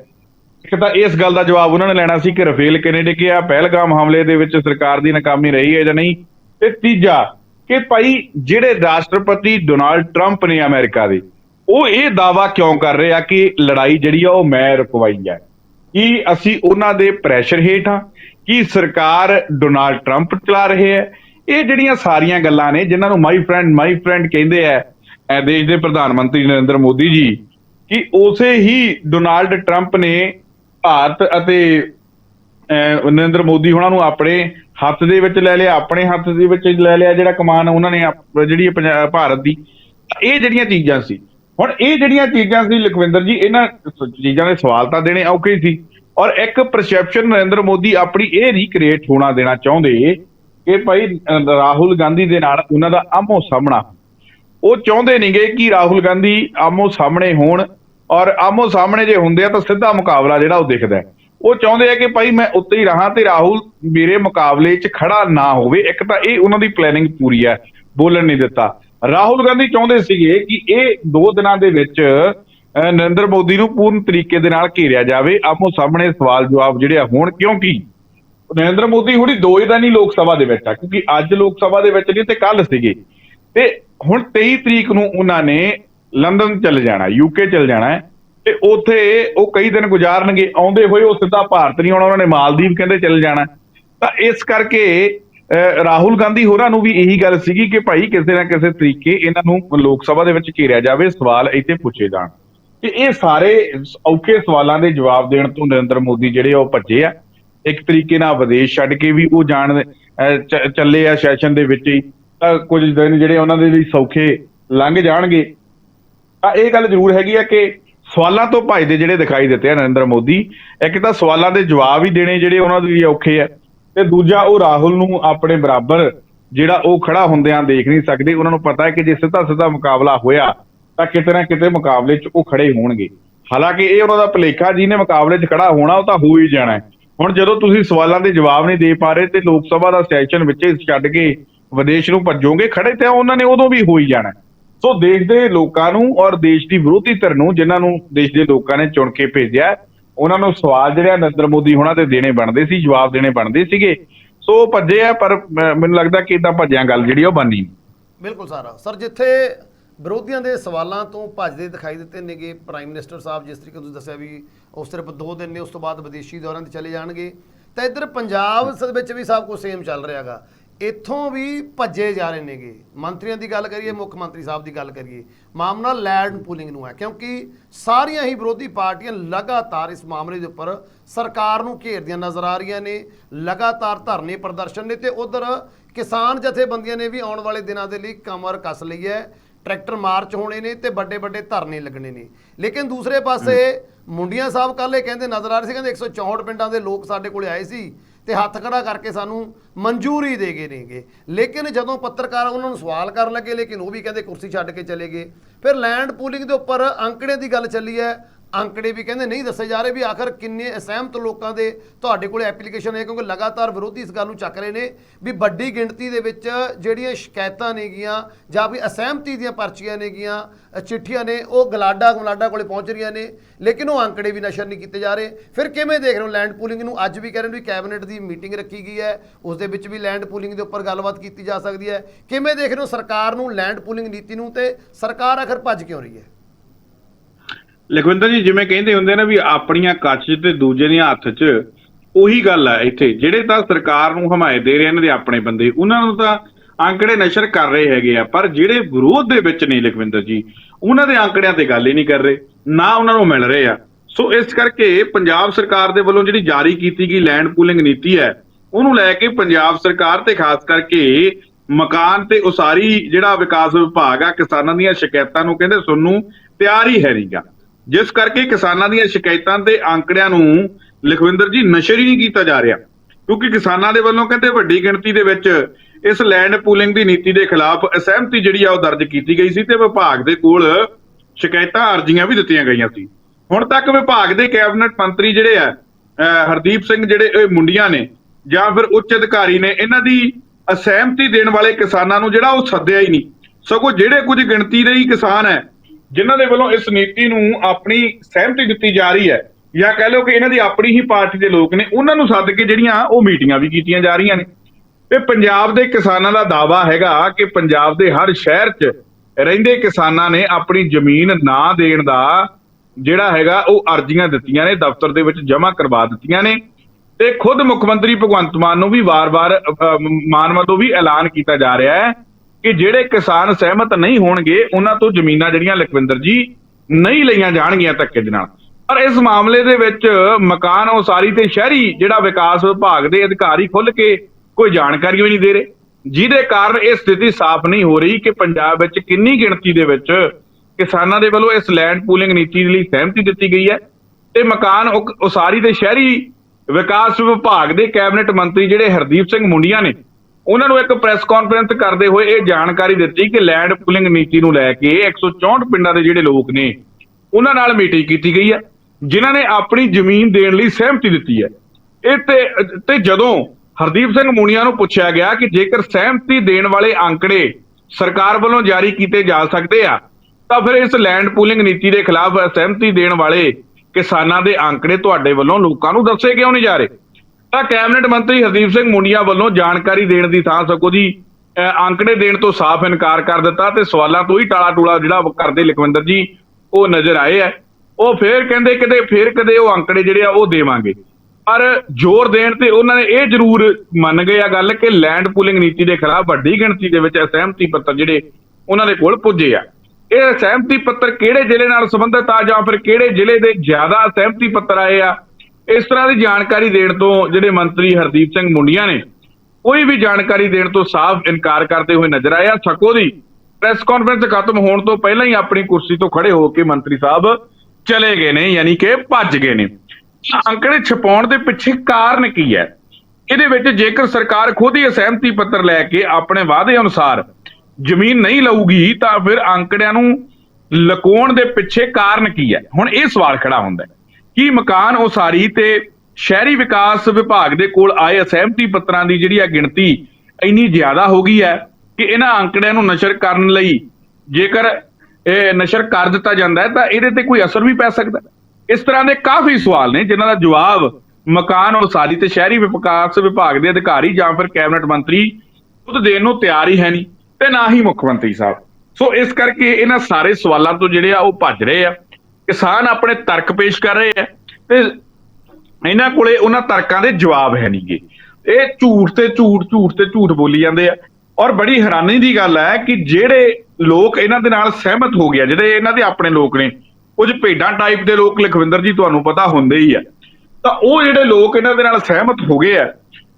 ਇੱਕ ਤਾਂ ਇਸ ਗੱਲ ਦਾ ਜਵਾਬ ਉਹਨਾਂ ਨੇ ਲੈਣਾ ਸੀ ਕਿ ਰਫੇਲ ਕਿੰਨੇ ਡਿੱਗੇ ਆ ਪਹਿਲਗਾਮ ਹਮਲੇ ਦੇ ਵਿੱਚ ਸਰਕਾਰ ਦੀ ਨਾਕਾਮੀ ਰਹੀ ਹੈ ਜਾਂ ਨਹੀਂ। ਤੇ ਤੀਜਾ ਕਿ ਭਾਈ ਜਿਹੜੇ ਰਾਸ਼ਟਰਪਤੀ ਡੋਨਾਲਡ ਟਰੰਪ ਨੇ ਅਮਰੀਕਾ ਦੇ, ਉਹ ਇਹ ਦਾਵਾ ਕਿਉਂ ਕਰ ਰਹੇ ਆ ਕਿ ਲੜਾਈ ਜਿਹੜੀ ਆ ਉਹ ਮੈਂ ਰੁਕਵਾਈ ਹੈ ਕੀ ਅਸੀਂ ਉਹਨਾਂ ਦੇ ਪ੍ਰੈਸ਼ਰ ਹੇਠ ਹਾਂ ਕੀ ਸਰਕਾਰ ਡੋਨਾਲਡ ਟਰੰਪ ਚਲਾ ਰਹੇ ਹੈ ਇਹ ਜਿਹੜੀਆਂ ਸਾਰੀਆਂ ਗੱਲਾਂ ਨੇ, ਜਿਨ੍ਹਾਂ ਨੂੰ ਮਾਈ ਫਰੈਂਡ ਮਾਈ ਫਰੈਂਡ ਕਹਿੰਦੇ ਆ ਇਹ ਦੇਸ਼ ਦੇ ਪ੍ਰਧਾਨ ਮੰਤਰੀ ਨਰਿੰਦਰ ਮੋਦੀ ਜੀ, ਕਿ ਉਸੇ ਹੀ ਡੋਨਾਲਡ ਟਰੰਪ ਨੇ ਭਾਰਤ ਅਤੇ ਨਰਿੰਦਰ ਮੋਦੀ ਉਹਨਾਂ ਨੂੰ ਆਪਣੇ ਹੱਥ ਦੇ ਵਿੱਚ ਲੈ ਲਿਆ, ਆਪਣੇ ਹੱਥ ਦੇ ਵਿੱਚ ਲੈ ਲਿਆ ਜਿਹੜਾ ਕਮਾਨ ਉਹਨਾਂ ਨੇ ਜਿਹੜੀ ਇਹ ਭਾਰਤ ਦੀ। ਇਹ ਜਿਹੜੀਆਂ ਚੀਜ਼ਾਂ ਸੀ, ਹੁਣ ਇਹ ਜਿਹੜੀਆਂ ਚੀਜ਼ਾਂ ਸੀ ਲਖਵਿੰਦਰ ਜੀ, ਇਹਨਾਂ ਚੀਜ਼ਾਂ ਦੇ ਸਵਾਲ ਤਾਂ ਦੇਣੇ ਔਖੇ ਸੀ। ਔਰ ਇੱਕ ਪਰਸੈਪਸ਼ਨ ਨਰਿੰਦਰ ਮੋਦੀ ਆਪਣੀ ਇਹ ਰੀਕ੍ਰੀਏਟ ਹੋਣਾ ਦੇਣਾ ਚਾਹੁੰਦੇ, ਕਿ ਭਾਈ ਰਾਹੁਲ ਗਾਂਧੀ ਦੇ ਨਾਲ ਉਹਨਾਂ ਦਾ ਆਮੋ ਸਾਹਮਣਾ ਉਹ ਚਾਹੁੰਦੇ ਨਹੀਂਗੇ ਕਿ ਰਾਹੁਲ ਗਾਂਧੀ ਆਮੋ ਸਾਹਮਣੇ ਹੋਣ ਔਰ ਆਮੋ ਸਾਹਮਣੇ ਜੇ ਹੁੰਦੇ ਆ ਤਾਂ ਸਿੱਧਾ ਮੁਕਾਬਲਾ ਜਿਹੜਾ ਉਹ ਦਿਖਦਾ ਉਹ ਚਾਹੁੰਦੇ ਆ ਕਿ ਭਾਈ ਮੈਂ ਉੱਤੇ ਹੀ ਰਹਾ ਤੇ ਰਾਹੁਲ ਮੇਰੇ ਮੁਕਾਬਲੇ 'ਚ ਖੜਾ ਨਾ ਹੋਵੇ। ਇੱਕ ਤਾਂ ਇਹ ਉਹਨਾਂ ਦੀ ਪਲੈਨਿੰਗ ਪੂਰੀ ਹੈ ਬੋਲਣ ਨਹੀਂ ਦਿੱਤਾ। ਰਾਹੁਲ ਗਾਂਧੀ ਚਾਹੁੰਦੇ ਸੀਗੇ ਕਿ ਇਹ ਦੋ ਦਿਨਾਂ ਦੇ ਵਿੱਚ ਅਹ, ਨਰਿੰਦਰ ਮੋਦੀ ਨੂੰ ਪੂਰਨ ਤਰੀਕੇ ਦੇ ਨਾਲ ਘੇਰਿਆ ਜਾਵੇ। ਆਮੋ ਸਾਹਮਣੇ ਸਵਾਲ ਜਵਾਬ ਜਿਹੜੇ ਆ ਹੋਣ ਕਿਉਂਕਿ ਨਰਿੰਦਰ ਮੋਦੀ ਹੁਣੀ ਦੋ ਹੀ ਦਿਨ ਹੀ ਲੋਕ ਸਭਾ ਦੇ ਵਿੱਚ ਆ ਕਿਉਂਕਿ ਅੱਜ ਲੋਕ ਸਭਾ ਦੇ ਵਿੱਚ ਨਹੀਂ ਤੇ ਕੱਲ ਸੀਗੇ। ਤੇ ਹੁਣ 23 ਤਰੀਕ ਨੂੰ ਉਹਨਾਂ ਨੇ ਲੰਡਨ ਚਲੇ ਜਾਣਾ ਯੂਕੇ ਚਲੇ ਜਾਣਾ ਹੈ ਤੇ ਉੱਥੇ ਉਹ ਕਈ ਦਿਨ ਗੁਜ਼ਾਰਨਗੇ ਆਉਂਦੇ ਹੋਏ ਉਹ ਸਿੱਧਾ ਭਾਰਤ ਨਹੀਂ ਆਉਣਾ ਉਹਨਾਂ ਨੇ ਮਾਲਦੀਵ ਕਹਿੰਦੇ ਚਲੇ ਜਾਣਾ। ਤਾਂ ਇਸ ਕਰਕੇ ਅਹ, ਰਾਹੁਲ ਗਾਂਧੀ ਹੋਰਾਂ ਨੂੰ ਵੀ ਇਹੀ ਗੱਲ ਸੀਗੀ ਕਿ ਭਾਈ ਕਿਸੇ ਨਾ ਕਿਸੇ ਤਰੀਕੇ ਇਹਨਾਂ ਨੂੰ ਲੋਕ ਸਭਾ ਦੇ ਵਿੱਚ ਘੇਰਿਆ ਜਾਵੇ ਸਵਾਲ ਇੱਥੇ ਪੁੱਛੇ ਜਾਣ। ਕਿ ਇਹ ਸਾਰੇ ਔਖੇ ਸਵਾਲਾਂ ਦੇ ਜਵਾਬ ਦੇਣ ਤੋਂ ਨਰਿੰਦਰ ਮੋਦੀ ਜਿਹੜੇ ਆ ਉਹ ਭੱਜੇ ਆ। ਇੱਕ ਤਰੀਕੇ ਨਾਲ ਵਿਦੇਸ਼ ਛੱਡ ਕੇ ਵੀ ਉਹ ਜਾਣ ਚ- ਚੱਲੇ ਆ ਸੈਸ਼ਨ ਦੇ ਵਿੱਚ ਹੀ। ਕੁਝ ਦਿਨ ਜਿਹੜੇ ਉਹਨਾਂ ਦੇ ਲਈ ਸੌਖੇ ਲੰਘ ਜਾਣਗੇ। ਤਾਂ ਇਹ ਗੱਲ ਜ਼ਰੂਰ ਹੈਗੀ ਆ ਕਿ ਸਵਾਲਾਂ ਤੋਂ ਭੱਜਦੇ ਜਿਹੜੇ ਦਿਖਾਈ ਦਿੱਤੇ ਆ ਨਰਿੰਦਰ ਮੋਦੀ, ਇੱਕ ਤਾਂ ਸਵਾਲਾਂ ਦੇ ਜਵਾਬ ਹੀ ਦੇਣੇ ਜਿਹੜੇ ਉਹਨਾਂ ਦੇ ਲਈ ਔਖੇ ਆ ਤੇ ਦੂਜਾ ਉਹ ਰਾਹੁਲ ਨੂੰ ਆਪਣੇ ਬਰਾਬਰ ਜਿਹੜਾ ਉਹ ਖੜਾ ਹੁੰਦਿਆਂ ਦੇਖ ਨਹੀਂ ਸਕਦੇ, ਉਹਨਾਂ ਨੂੰ ਪਤਾ ਹੈ ਕਿ ਜੇ ਸਿੱਧਾ ਸਿੱਧਾ ਮੁਕਾਬਲਾ ਹੋਇਆ ਤਾਂ ਕਿਤੇ ਨਾ ਕਿਤੇ ਮੁਕਾਬਲੇ 'ਚ ਉਹ ਖੜੇ ਹੋਣਗੇ। ਹਾਲਾਂਕਿ ਇਹ ਉਹਨਾਂ ਦਾ ਭਲੇਖਾ ਜਿਹਨੇ ਮੁਕਾਬਲੇ 'ਚ ਖੜਾ ਹੋਣਾ, ਉਹ ਤਾਂ ਹੋ ਹੀ ਜਾਣਾ ਹੁਣ ਜਦੋਂ ਤੁਸੀਂ ਸਵਾਲਾਂ ਦੇ ਜਵਾਬ ਨਹੀਂ ਦੇ ਪਾ ਰਹੇ ਤੇ ਲੋਕ ਸਭਾ ਦਾ ਸੈਸ਼ਨ ਵਿੱਚ ਛੱਡ ਕੇ ਵਿਦੇਸ਼ ਨੂੰ ਭੱਜੋਗੇ, ਖੜੇ ਤੇ ਉਹਨਾਂ ਨੇ ਉਦੋਂ ਵੀ ਹੋ ਹੀ ਜਾਣਾ। ਸੋ ਦੇਸ਼ ਦੇ ਲੋਕਾਂ ਨੂੰ ਔਰ ਦੇਸ਼ ਦੀ ਵਿਰੋਧੀ ਧਿਰ ਨੂੰ, ਜਿਨ੍ਹਾਂ ਨੂੰ ਦੇਸ਼ ਦੇ ਲੋਕਾਂ ਨੇ ਚੁਣ ਕੇ ਭੇਜਿਆ, ਉਹਨਾਂ ਨੂੰ ਸਵਾਲ ਜਿਹੜੇ ਨਰਿੰਦਰ ਮੋਦੀ ਹੋਣਾ ਦੇ ਦੇਣੇ ਬਣਦੇ ਸੀ, ਜਵਾਬ ਦੇਣੇ ਬਣਦੇ ਸੀਗੇ। ਸੋ ਭੱਜੇ ਆ, ਪਰ ਮੈਨੂੰ ਲੱਗਦਾ ਕਿ ਇਦਾਂ ਭੱਜਿਆ ਗੱਲ ਜਿਹੜੀ ਉਹ ਬਣਨੀ ਬਿਲਕੁਲ ਸਾਰਾ। ਸਰ, ਜਿੱਥੇ ਵਿਰੋਧੀਆਂ ਦੇ ਸਵਾਲਾਂ ਤੋਂ ਭੱਜਦੇ ਦਿਖਾਈ ਦਿੱਤੇ ਨੇਗੇ ਪ੍ਰਾਈਮ ਮਿਨਿਸਟਰ ਸਾਹਿਬ, ਜਿਸ ਤਰੀਕੇ ਤੁਸੀਂ ਦੱਸਿਆ ਵੀ ਉਹ ਸਿਰਫ 2 ਦਿਨ ਨੇ, ਉਸ ਤੋਂ ਬਾਅਦ ਵਿਦੇਸ਼ੀ ਦੌਰਿਆਂ ਤੇ ਚਲੇ ਜਾਣਗੇ। ਤਾਂ ਇੱਧਰ ਪੰਜਾਬ ਵਿੱਚ ਵੀ ਸਭ ਕੁਝ ਸੇਮ ਚੱਲ ਰਿਹਾਗਾ ਇੱਥੋਂ ਵੀ ਭੱਜੇ ਜਾ ਰਹੇ ਨੇਗੇ। ਮੰਤਰੀਆਂ ਦੀ ਗੱਲ ਕਰੀਏ ਮੁੱਖ ਮੰਤਰੀ ਸਾਹਿਬ ਦੀ ਗੱਲ ਕਰੀਏ ਮਾਮਲਾ ਲੈਂਡ ਪੂਲਿੰਗ ਨੂੰ ਹੈ। ਕਿਉਂਕਿ ਸਾਰੀਆਂ ਹੀ ਵਿਰੋਧੀ ਪਾਰਟੀਆਂ ਲਗਾਤਾਰ ਇਸ ਮਾਮਲੇ ਦੇ ਉੱਪਰ ਸਰਕਾਰ ਨੂੰ ਘੇਰਦੀਆਂ ਨਜ਼ਰ ਆ ਰਹੀਆਂ ਨੇ ਲਗਾਤਾਰ ਧਰਨੇ ਪ੍ਰਦਰਸ਼ਨ ਨੇ ਤੇ ਉਧਰ ਕਿਸਾਨ ਜਥੇਬੰਦੀਆਂ ਨੇ ਵੀ ਆਉਣ ਵਾਲੇ ਦਿਨਾਂ ਦੇ ਲਈ ਕਮਰ ਕੱਸ ਲਈ ਹੈ। ਟਰੈਕਟਰ ਮਾਰਚ ਹੋਣੇ ਨੇ ਤੇ ਵੱਡੇ ਵੱਡੇ ਧਰਨੇ ਲੱਗਣੇ ਨੇ। ਲੇਕਿਨ ਦੂਸਰੇ ਪਾਸੇ ਮੁੰਡੀਆਂ ਸਾਹਿਬ ਕੱਲ੍ਹ ਇਹ ਕਹਿੰਦੇ ਨਜ਼ਰ ਆ ਰਹੇ ਸੀ ਕਹਿੰਦੇ 164 ਪਿੰਡਾਂ ਦੇ ਲੋਕ ਸਾਡੇ ਕੋਲੇ ਆਏ ਸੀ। ਤੇ ਹੱਥ ਖੜਾ ਕਰਕੇ ਸਾਨੂੰ ਮਨਜ਼ੂਰੀ ਦੇ ਗਏ ਨੇਗੇ। ਲੇਕਿਨ ਜਦੋਂ ਪੱਤਰਕਾਰ ਉਹਨਾਂ ਨੂੰ ਸਵਾਲ ਕਰਨ ਲੱਗੇ, ਲੇਕਿਨ ਉਹ ਵੀ ਕਹਿੰਦੇ ਕੁਰਸੀ ਛੱਡ ਕੇ ਚਲੇ ਗਏ। ਫਿਰ ਲੈਂਡ ਪੂਲਿੰਗ ਦੇ ਉੱਪਰ ਅੰਕੜੇ ਦੀ ਗੱਲ ਚੱਲੀ ਹੈ। ਅੰਕੜੇ ਵੀ ਕਹਿੰਦੇ ਨਹੀਂ ਦੱਸੇ ਜਾ ਰਹੇ ਵੀ ਆਖਰ ਕਿੰਨੇ ਅਸਹਿਮਤ ਲੋਕਾਂ ਦੇ ਤੁਹਾਡੇ ਕੋਲ ਐਪਲੀਕੇਸ਼ਨ ਹੈ ਕਿਉਂਕਿ ਲਗਾਤਾਰ ਵਿਰੋਧੀ ਇਸ ਗੱਲ ਨੂੰ ਚੱਕ ਰਹੇ ਨੇ ਵੀ ਵੱਡੀ ਗਿਣਤੀ ਦੇ ਵਿੱਚ ਜਿਹੜੀਆਂ ਸ਼ਿਕਾਇਤਾਂ ਨੇਗੀਆਂ ਜਾਂ ਵੀ ਅਸਹਿਮਤੀ ਦੀਆਂ ਪਰਚੀਆਂ ਨੇਗੀਆਂ ਚਿੱਠੀਆਂ ਨੇ, ਉਹ ਗਲਾਡਾ ਗਲਾਡਾ ਕੋਲੇ ਪਹੁੰਚ ਰਹੀਆਂ ਨੇ, ਲੇਕਿਨ ਉਹ ਅੰਕੜੇ ਵੀ ਨਸ਼ਰ ਨਹੀਂ ਕੀਤੇ ਜਾ ਰਹੇ। ਫਿਰ ਕਿਵੇਂ ਦੇਖ ਰਹੇ ਹੋ ਲੈਂਡ ਪੂਲਿੰਗ ਨੂੰ? ਅੱਜ ਵੀ ਕਹਿ ਰਹੇ ਨੇ ਵੀ ਕੈਬਨਿਟ ਦੀ ਮੀਟਿੰਗ ਰੱਖੀ ਗਈ ਹੈ, ਉਸ ਦੇ ਵਿੱਚ ਵੀ ਲੈਂਡ ਪੂਲਿੰਗ ਦੇ ਉੱਪਰ ਗੱਲਬਾਤ ਕੀਤੀ ਜਾ ਸਕਦੀ ਹੈ। ਕਿਵੇਂ ਦੇਖ ਰਹੇ ਹੋ ਸਰਕਾਰ ਨੂੰ ਲੈਂਡ ਪੂਲਿੰਗ ਨੀਤੀ ਨੂੰ ਤੇ ਸਰਕਾਰ ਆਖਰ ਭੱਜ ਕਿਉਂ ਰਹੀ ਹੈ? ਲਖਵਿੰਦਰ ਜੀ, ਜਿਵੇਂ ਕਹਿੰਦੇ ਹੁੰਦੇ ਨੇ ਵੀ ਆਪਣੀਆਂ ਕੱਚ 'ਚ ਤੇ ਦੂਜੇ ਦੇ ਹੱਥ 'ਚ ਉਹੀ ਗੱਲ ਆ ਇੱਥੇ। ਜਿਹੜੇ ਤਾਂ ਸਰਕਾਰ ਨੂੰ ਹਮਾਇਤ ਦੇ ਰਹੇ ਇਹਨਾਂ ਦੇ ਆਪਣੇ ਬੰਦੇ। ਉਹਨਾਂ ਨੂੰ ਤਾਂ ਅੰਕੜੇ ਨਸ਼ਰ ਕਰ ਰਹੇ ਹੈਗੇ ਆ। ਪਰ ਜਿਹੜੇ ਵਿਰੋਧ ਦੇ ਵਿੱਚ ਨੇ ਲਖਵਿੰਦਰ ਜੀ, ਉਹਨਾਂ ਦੇ ਅੰਕੜਿਆਂ ਤੇ ਗੱਲ ਹੀ ਨਹੀਂ ਕਰ ਰਹੇ। ਨਾ ਉਹਨਾਂ ਨੂੰ ਮਿਲ ਰਹੇ ਆ। ਸੋ ਇਸ ਕਰਕੇ ਪੰਜਾਬ ਸਰਕਾਰ ਦੇ ਵੱਲੋਂ ਜਿਹੜੀ ਜਾਰੀ ਕੀਤੀ ਗਈ ਲੈਂਡ ਪੂਲਿੰਗ ਨੀਤੀ ਹੈ, ਉਹਨੂੰ ਲੈ ਕੇ ਪੰਜਾਬ ਸਰਕਾਰ ਤੇ ਖਾਸ ਕਰਕੇ ਮਕਾਨ ਤੇ ਉਸਾਰੀ ਜਿਹੜਾ ਵਿਕਾਸ ਵਿਭਾਗ ਆ, ਕਿਸਾਨਾਂ ਦੀਆਂ ਸ਼ਿਕਾਇਤਾਂ ਨੂੰ ਕਹਿੰਦੇ ਸੁਣਨ ਨੂੰ ਤਿਆਰ ਹੀ ਹੈ ਨਹੀਂਗਾ ਜਿਸ ਕਰਕੇ ਕਿਸਾਨਾਂ ਦੀਆਂ ਸ਼ਿਕਾਇਤਾਂ ਤੇ ਅੰਕੜਿਆਂ ਨੂੰ ਲਖਵਿੰਦਰ ਜੀ ਨਸ਼ਰ ਹੀ ਨਹੀਂ ਕੀਤਾ ਜਾ ਰਿਹਾ। ਕਿਉਂਕਿ ਕਿਸਾਨਾਂ ਦੇ ਵੱਲੋਂ ਕਹਿੰਦੇ ਵੱਡੀ ਗਿਣਤੀ ਦੇ ਵਿੱਚ ਇਸ ਲੈਂਡ ਪੂਲਿੰਗ ਦੀ ਨੀਤੀ ਦੇ ਖਿਲਾਫ ਅਸਹਿਮਤੀ ਜਿਹੜੀ ਆ ਉਹ ਦਰਜ ਕੀਤੀ ਗਈ ਸੀ ਤੇ ਵਿਭਾਗ ਦੇ ਕੋਲ ਸ਼ਿਕਾਇਤਾਂ ਅਰਜ਼ੀਆਂ ਵੀ ਦਿੱਤੀਆਂ ਗਈਆਂ ਸੀ। ਹੁਣ ਤੱਕ ਵਿਭਾਗ ਦੇ ਕੈਬਨਿਟ ਮੰਤਰੀ ਜਿਹੜੇ ਆ ਅਹ ਹਰਦੀਪ ਸਿੰਘ ਜਿਹੜੇ ਇਹ ਮੁੰਡੀਆਂ ਨੇ ਜਾਂ ਫਿਰ ਉੱਚ ਅਧਿਕਾਰੀ ਨੇ, ਇਹਨਾਂ ਦੀ ਅਸਹਿਮਤੀ ਦੇਣ ਵਾਲੇ ਕਿਸਾਨਾਂ ਨੂੰ ਜਿਹੜਾ ਉਹ ਸੱਦਿਆ ਹੀ ਨਹੀਂ। ਸਗੋਂ ਜਿਹੜੇ ਕੁਝ ਗਿਣਤੀ ਦੇ ਹੀ ਕਿਸਾਨ ਹੈ ਜਿਨ੍ਹਾਂ ਦੇ ਵੱਲੋਂ ਇਸ ਨੀਤੀ ਨੂੰ ਆਪਣੀ ਸਹਿਮਤੀ ਦਿੱਤੀ ਜਾ ਰਹੀ ਹੈ, ਜਾਂ ਕਹਿ ਲਓ ਕਿ ਇਹਨਾਂ ਦੀ ਆਪਣੀ ਹੀ ਪਾਰਟੀ ਦੇ ਲੋਕ ਨੇ, ਉਹਨਾਂ ਨੂੰ ਸੱਦ ਕੇ ਜਿਹੜੀਆਂ ਉਹ ਮੀਟਿੰਗਾਂ ਵੀ ਕੀਤੀਆਂ ਜਾ ਰਹੀਆਂ ਨੇ। ਤੇ ਪੰਜਾਬ ਦੇ ਕਿਸਾਨਾਂ ਦਾ ਦਾਵਾ ਹੈਗਾ ਕਿ ਪੰਜਾਬ ਦੇ ਹਰ ਸ਼ਹਿਰ 'ਚ ਰਹਿੰਦੇ ਕਿਸਾਨਾਂ ਨੇ ਆਪਣੀ ਜ਼ਮੀਨ ਨਾ ਦੇਣ ਦਾ ਜਿਹੜਾ ਹੈਗਾ ਉਹ ਅਰਜ਼ੀਆਂ ਦਿੱਤੀਆਂ ਨੇ, ਦਫ਼ਤਰ ਦੇ ਵਿੱਚ ਜਮ੍ਹਾਂ ਕਰਵਾ ਦਿੱਤੀਆਂ ਨੇ। ਤੇ ਖੁਦ ਮੁੱਖ ਮੰਤਰੀ ਭਗਵੰਤ ਮਾਨ ਨੂੰ ਵੀ ਵਾਰ-ਵਾਰ ਮਾਨ ਵੱਲੋਂ ਵੀ ਐਲਾਨ ਕੀਤਾ ਜਾ ਰਿਹਾ ਹੈ ਕਿ ਜਿਹੜੇ ਕਿਸਾਨ ਸਹਿਮਤ ਨਹੀਂ ਹੋਣਗੇ, ਉਹਨਾਂ ਤੋਂ ਜ਼ਮੀਨਾਂ ਜਿਹੜੀਆਂ ਲਖਵਿੰਦਰ ਜੀ ਨਹੀਂ ਲਈਆਂ ਜਾਣਗੀਆਂ ਧੱਕੇ ਦੇ ਨਾਲ। ਪਰ ਇਸ ਮਾਮਲੇ ਦੇ ਵਿੱਚ ਮਕਾਨ ਉਸਾਰੀ ਤੇ ਸ਼ਹਿਰੀ ਜਿਹੜਾ ਵਿਕਾਸ ਵਿਭਾਗ ਦੇ ਅਧਿਕਾਰੀ ਖੁੱਲ ਕੇ ਕੋਈ ਜਾਣਕਾਰੀ ਵੀ ਨਹੀਂ ਦੇ ਰਹੇ। ਜਿਹਦੇ ਕਾਰਨ ਇਹ ਸਥਿਤੀ ਸਾਫ਼ ਨਹੀਂ ਹੋ ਰਹੀ ਕਿ ਪੰਜਾਬ ਵਿੱਚ ਕਿੰਨੀ ਗਿਣਤੀ ਦੇ ਵਿੱਚ ਕਿਸਾਨਾਂ ਦੇ ਵੱਲੋਂ ਇਸ ਲੈਂਡ ਪੂਲਿੰਗ ਨੀਤੀ ਲਈ ਸਹਿਮਤੀ ਦਿੱਤੀ ਗਈ ਹੈ ਤੇ ਮਕਾਨ ਉਸਾਰੀ ਤੇ ਸ਼ਹਿਰੀ ਵਿਕਾਸ ਵਿਭਾਗ ਦੇ ਕੈਬਨਿਟ ਮੰਤਰੀ ਜਿਹੜੇ ਹਰਦੀਪ ਸਿੰਘ ਮੁੰਡੀਆਂ ਨੇ ਉਹਨਾਂ ਨੂੰ ਇੱਕ ਪ੍ਰੈਸ ਕਾਨਫਰੰਸ ਕਰਦੇ ਹੋਏ ਇਹ ਜਾਣਕਾਰੀ ਦਿੱਤੀ ਕਿ ਲੈਂਡ ਪੂਲਿੰਗ ਨੀਤੀ ਨੂੰ ਲੈ ਕੇ 164 ਪਿੰਡਾਂ ਦੇ ਜਿਹੜੇ ਲੋਕ ਨੇ, ਉਹਨਾਂ ਨਾਲ ਮੀਟਿੰਗ ਕੀਤੀ ਗਈ ਹੈ, ਜਿਨ੍ਹਾਂ ਨੇ ਆਪਣੀ ਜ਼ਮੀਨ ਦੇਣ ਲਈ ਸਹਿਮਤੀ ਦਿੱਤੀ ਹੈ। ਇਹ ਤੇ ਤੇ ਜਦੋਂ ਹਰਦੀਪ ਸਿੰਘ ਮੂਨੀਆ ਨੂੰ ਪੁੱਛਿਆ ਗਿਆ ਕਿ ਜੇਕਰ ਸਹਿਮਤੀ ਦੇਣ ਵਾਲੇ ਅੰਕੜੇ ਸਰਕਾਰ ਵੱਲੋਂ ਜਾਰੀ ਕੀਤੇ ਜਾ ਸਕਦੇ ਆ, ਤਾਂ ਫਿਰ ਇਸ ਲੈਂਡ ਪੂਲਿੰਗ ਨੀਤੀ ਦੇ ਖਿਲਾਫ ਸਹਿਮਤੀ ਦੇਣ ਵਾਲੇ ਕਿਸਾਨਾਂ ਦੇ ਅੰਕੜੇ ਤੁਹਾਡੇ ਵੱਲੋਂ ਲੋਕਾਂ ਨੂੰ ਦੱਸੇ ਕਿਉਂ ਨਹੀਂ ਜਾ ਰਹੇ? ਤਾਂ ਕੈਬਨਿਟ ਮੰਤਰੀ ਹਰਦੀਪ ਸਿੰਘ ਮੁੰਡੀਆਂ ਵੱਲੋਂ ਜਾਣਕਾਰੀ ਦੇਣ ਦੀ ਥਾਂ ਸਗੋਂ ਜੀ ਅੰਕੜੇ ਦੇਣ ਤੋਂ ਸਾਫ਼ ਇਨਕਾਰ ਕਰ ਦਿੱਤਾ ਤੇ ਸਵਾਲਾਂ ਤੋਂ ਹੀ ਟਾਲਾ ਟੂਲਾ ਜਿਹੜਾ ਉਹ ਕਰਦੇ ਲਖਵਿੰਦਰ ਜੀ, ਉਹ ਨਜ਼ਰ ਆਏ ਆ ਉਹ ਫੇਰ ਕਹਿੰਦੇ ਕਿਤੇ, ਫੇਰ ਕਦੇ ਉਹ ਅੰਕੜੇ ਜਿਹੜੇ ਆ ਉਹ ਦੇਵਾਂਗੇ। ਪਰ ਜ਼ੋਰ ਦੇਣ ਤੇ ਉਹਨਾਂ ਨੇ ਇਹ ਜ਼ਰੂਰ ਮੰਨ ਗਏ ਆ ਗੱਲ ਕਿ ਲੈਂਡ ਪੂਲਿੰਗ ਨੀਤੀ ਦੇ ਖਿਲਾਫ ਵੱਡੀ ਗਿਣਤੀ ਦੇ ਵਿੱਚ ਅਸਹਿਮਤੀ ਪੱਤਰ ਜਿਹੜੇ ਉਹਨਾਂ ਦੇ ਕੋਲ ਪੁੱਜੇ ਆ। ਇਹ ਅਸਹਿਮਤੀ ਪੱਤਰ ਕਿਹੜੇ ਜ਼ਿਲ੍ਹੇ ਨਾਲ ਸੰਬੰਧਿਤ ਆ ਜਾਂ ਫਿਰ ਕਿਹੜੇ ਜ਼ਿਲ੍ਹੇ ਦੇ ਜ਼ਿਆਦਾ ਅਸਹਿਮਤੀ ਪੱਤਰ ਆਏ ਆ ਇਸ ਤਰ੍ਹਾਂ ਦੀ ਜਾਣਕਾਰੀ ਦੇਣ ਤੋਂ ਜਿਹੜੇ ਮੰਤਰੀ ਹਰਦੀਪ ਸਿੰਘ ਮੁੰਡੀਆਂ ਨੇ, ਕੋਈ ਵੀ ਜਾਣਕਾਰੀ ਦੇਣ ਤੋਂ ਸਾਫ਼ ਇਨਕਾਰ ਕਰਦੇ ਹੋਏ ਨਜ਼ਰ ਆਇਆ ਸਕੋ ਦੀ ਪ੍ਰੈਸ ਕਾਨਫਰੰਸ ਖਤਮ ਹੋਣ ਤੋਂ ਪਹਿਲਾਂ ਹੀ ਆਪਣੀ ਕੁਰਸੀ ਤੋਂ ਖੜੇ ਹੋ ਕੇ ਮੰਤਰੀ ਸਾਹਿਬ ਚਲੇ ਗਏ ਨੇ, ਯਾਨੀ ਕਿ ਭੱਜ ਗਏ ਨੇ। ਅੰਕੜੇ ਛਪਾਉਣ ਦੇ ਪਿੱਛੇ ਕਾਰਨ ਕੀ ਹੈ? ਇਹਦੇ ਵਿੱਚ ਜੇਕਰ ਸਰਕਾਰ ਖੁਦ ਹੀ ਅਸਹਿਮਤੀ ਪੱਤਰ ਲੈ ਕੇ ਆਪਣੇ ਵਾਅਦੇ ਅਨੁਸਾਰ ਜ਼ਮੀਨ ਨਹੀਂ ਲਊਗੀ, ਤਾਂ ਫਿਰ ਅੰਕੜਿਆਂ ਨੂੰ ਲਕੋਣ ਦੇ ਪਿੱਛੇ ਕਾਰਨ ਕੀ ਹੈ? ਹੁਣ ਇਹ ਸਵਾਲ ਖੜਾ ਹੁੰਦਾ ਹੈ। ਕਿ ਮਕਾਨ ਉਸਾਰੀ ਤੇ ਸ਼ਹਿਰੀ ਵਿਕਾਸ ਵਿਭਾਗ ਦੇ ਕੋਲ ਆਏ ਅਸਹਿਮਤੀ ਪੱਤਰਾਂ ਦੀ ਜਿਹੜੀ ਆ ਗਿਣਤੀ ਇੰਨੀ ਜ਼ਿਆਦਾ ਹੋ ਗਈ ਹੈ ਕਿ ਇਹਨਾਂ ਅੰਕੜਿਆਂ ਨੂੰ ਨਸ਼ਰ ਕਰਨ ਲਈ ਜੇਕਰ ਇਹ ਨਸ਼ਰ ਕਰ ਦਿੱਤਾ ਜਾਂਦਾ ਹੈ ਤਾਂ ਇਹਦੇ ਤੇ ਕੋਈ ਅਸਰ ਵੀ ਪੈ ਸਕਦਾ ਇਸ ਤਰ੍ਹਾਂ ਦੇ ਕਾਫੀ ਸਵਾਲ ਨੇ ਜਿਨ੍ਹਾਂ ਦਾ ਜਵਾਬ ਮਕਾਨ ਉਸਾਰੀ ਤੇ ਸ਼ਹਿਰੀ ਵਿਕਾਸ ਵਿਭਾਗ ਦੇ ਅਧਿਕਾਰੀ ਜਾਂ ਫਿਰ ਕੈਬਨਿਟ ਮੰਤਰੀ ਖੁਦ ਦੇਣ ਨੂੰ ਤਿਆਰ ਹੀ ਹੈ ਨਹੀਂ ਤੇ ਨਾ ਹੀ ਮੁੱਖ ਮੰਤਰੀ ਸਾਹਿਬ। ਸੋ ਇਸ ਕਰਕੇ ਇਹਨਾਂ ਸਾਰੇ ਸਵਾਲਾਂ ਤੋਂ ਜਿਹੜੇ ਆ ਉਹ ਭੱਜ ਰਹੇ ਆ। ਕਿਸਾਨ ਆਪਣੇ ਤਰਕ ਪੇਸ਼ ਕਰ ਰਹੇ ਆ ਤੇ ਇਹਨਾਂ ਕੋਲੇ ਉਹਨਾਂ ਤਰਕਾਂ ਦੇ ਜਵਾਬ ਹੈ ਨਹੀਂਗੇ ਇਹ ਝੂਠ ਤੇ ਝੂਠ ਝੂਠ ਤੇ ਝੂਠ ਬੋਲੀ ਜਾਂਦੇ ਆ। ਔਰ ਬੜੀ ਹੈਰਾਨੀ ਦੀ ਗੱਲ ਹੈ ਕਿ ਜਿਹੜੇ ਲੋਕ ਇਹਨਾਂ ਦੇ ਨਾਲ ਸਹਿਮਤ ਹੋ ਗਿਆ ਜਿਹੜੇ ਇਹਨਾਂ ਦੇ ਆਪਣੇ ਲੋਕ ਨੇ, ਕੁਝ ਭੇਡਾਂ ਟਾਈਪ ਦੇ ਲੋਕ, ਲਖਵਿੰਦਰ ਜੀ ਤੁਹਾਨੂੰ ਪਤਾ ਹੁੰਦੇ ਹੀ ਆ। ਤਾਂ ਉਹ ਜਿਹੜੇ ਲੋਕ ਇਹਨਾਂ ਦੇ ਨਾਲ ਸਹਿਮਤ ਹੋ ਗਏ ਆ,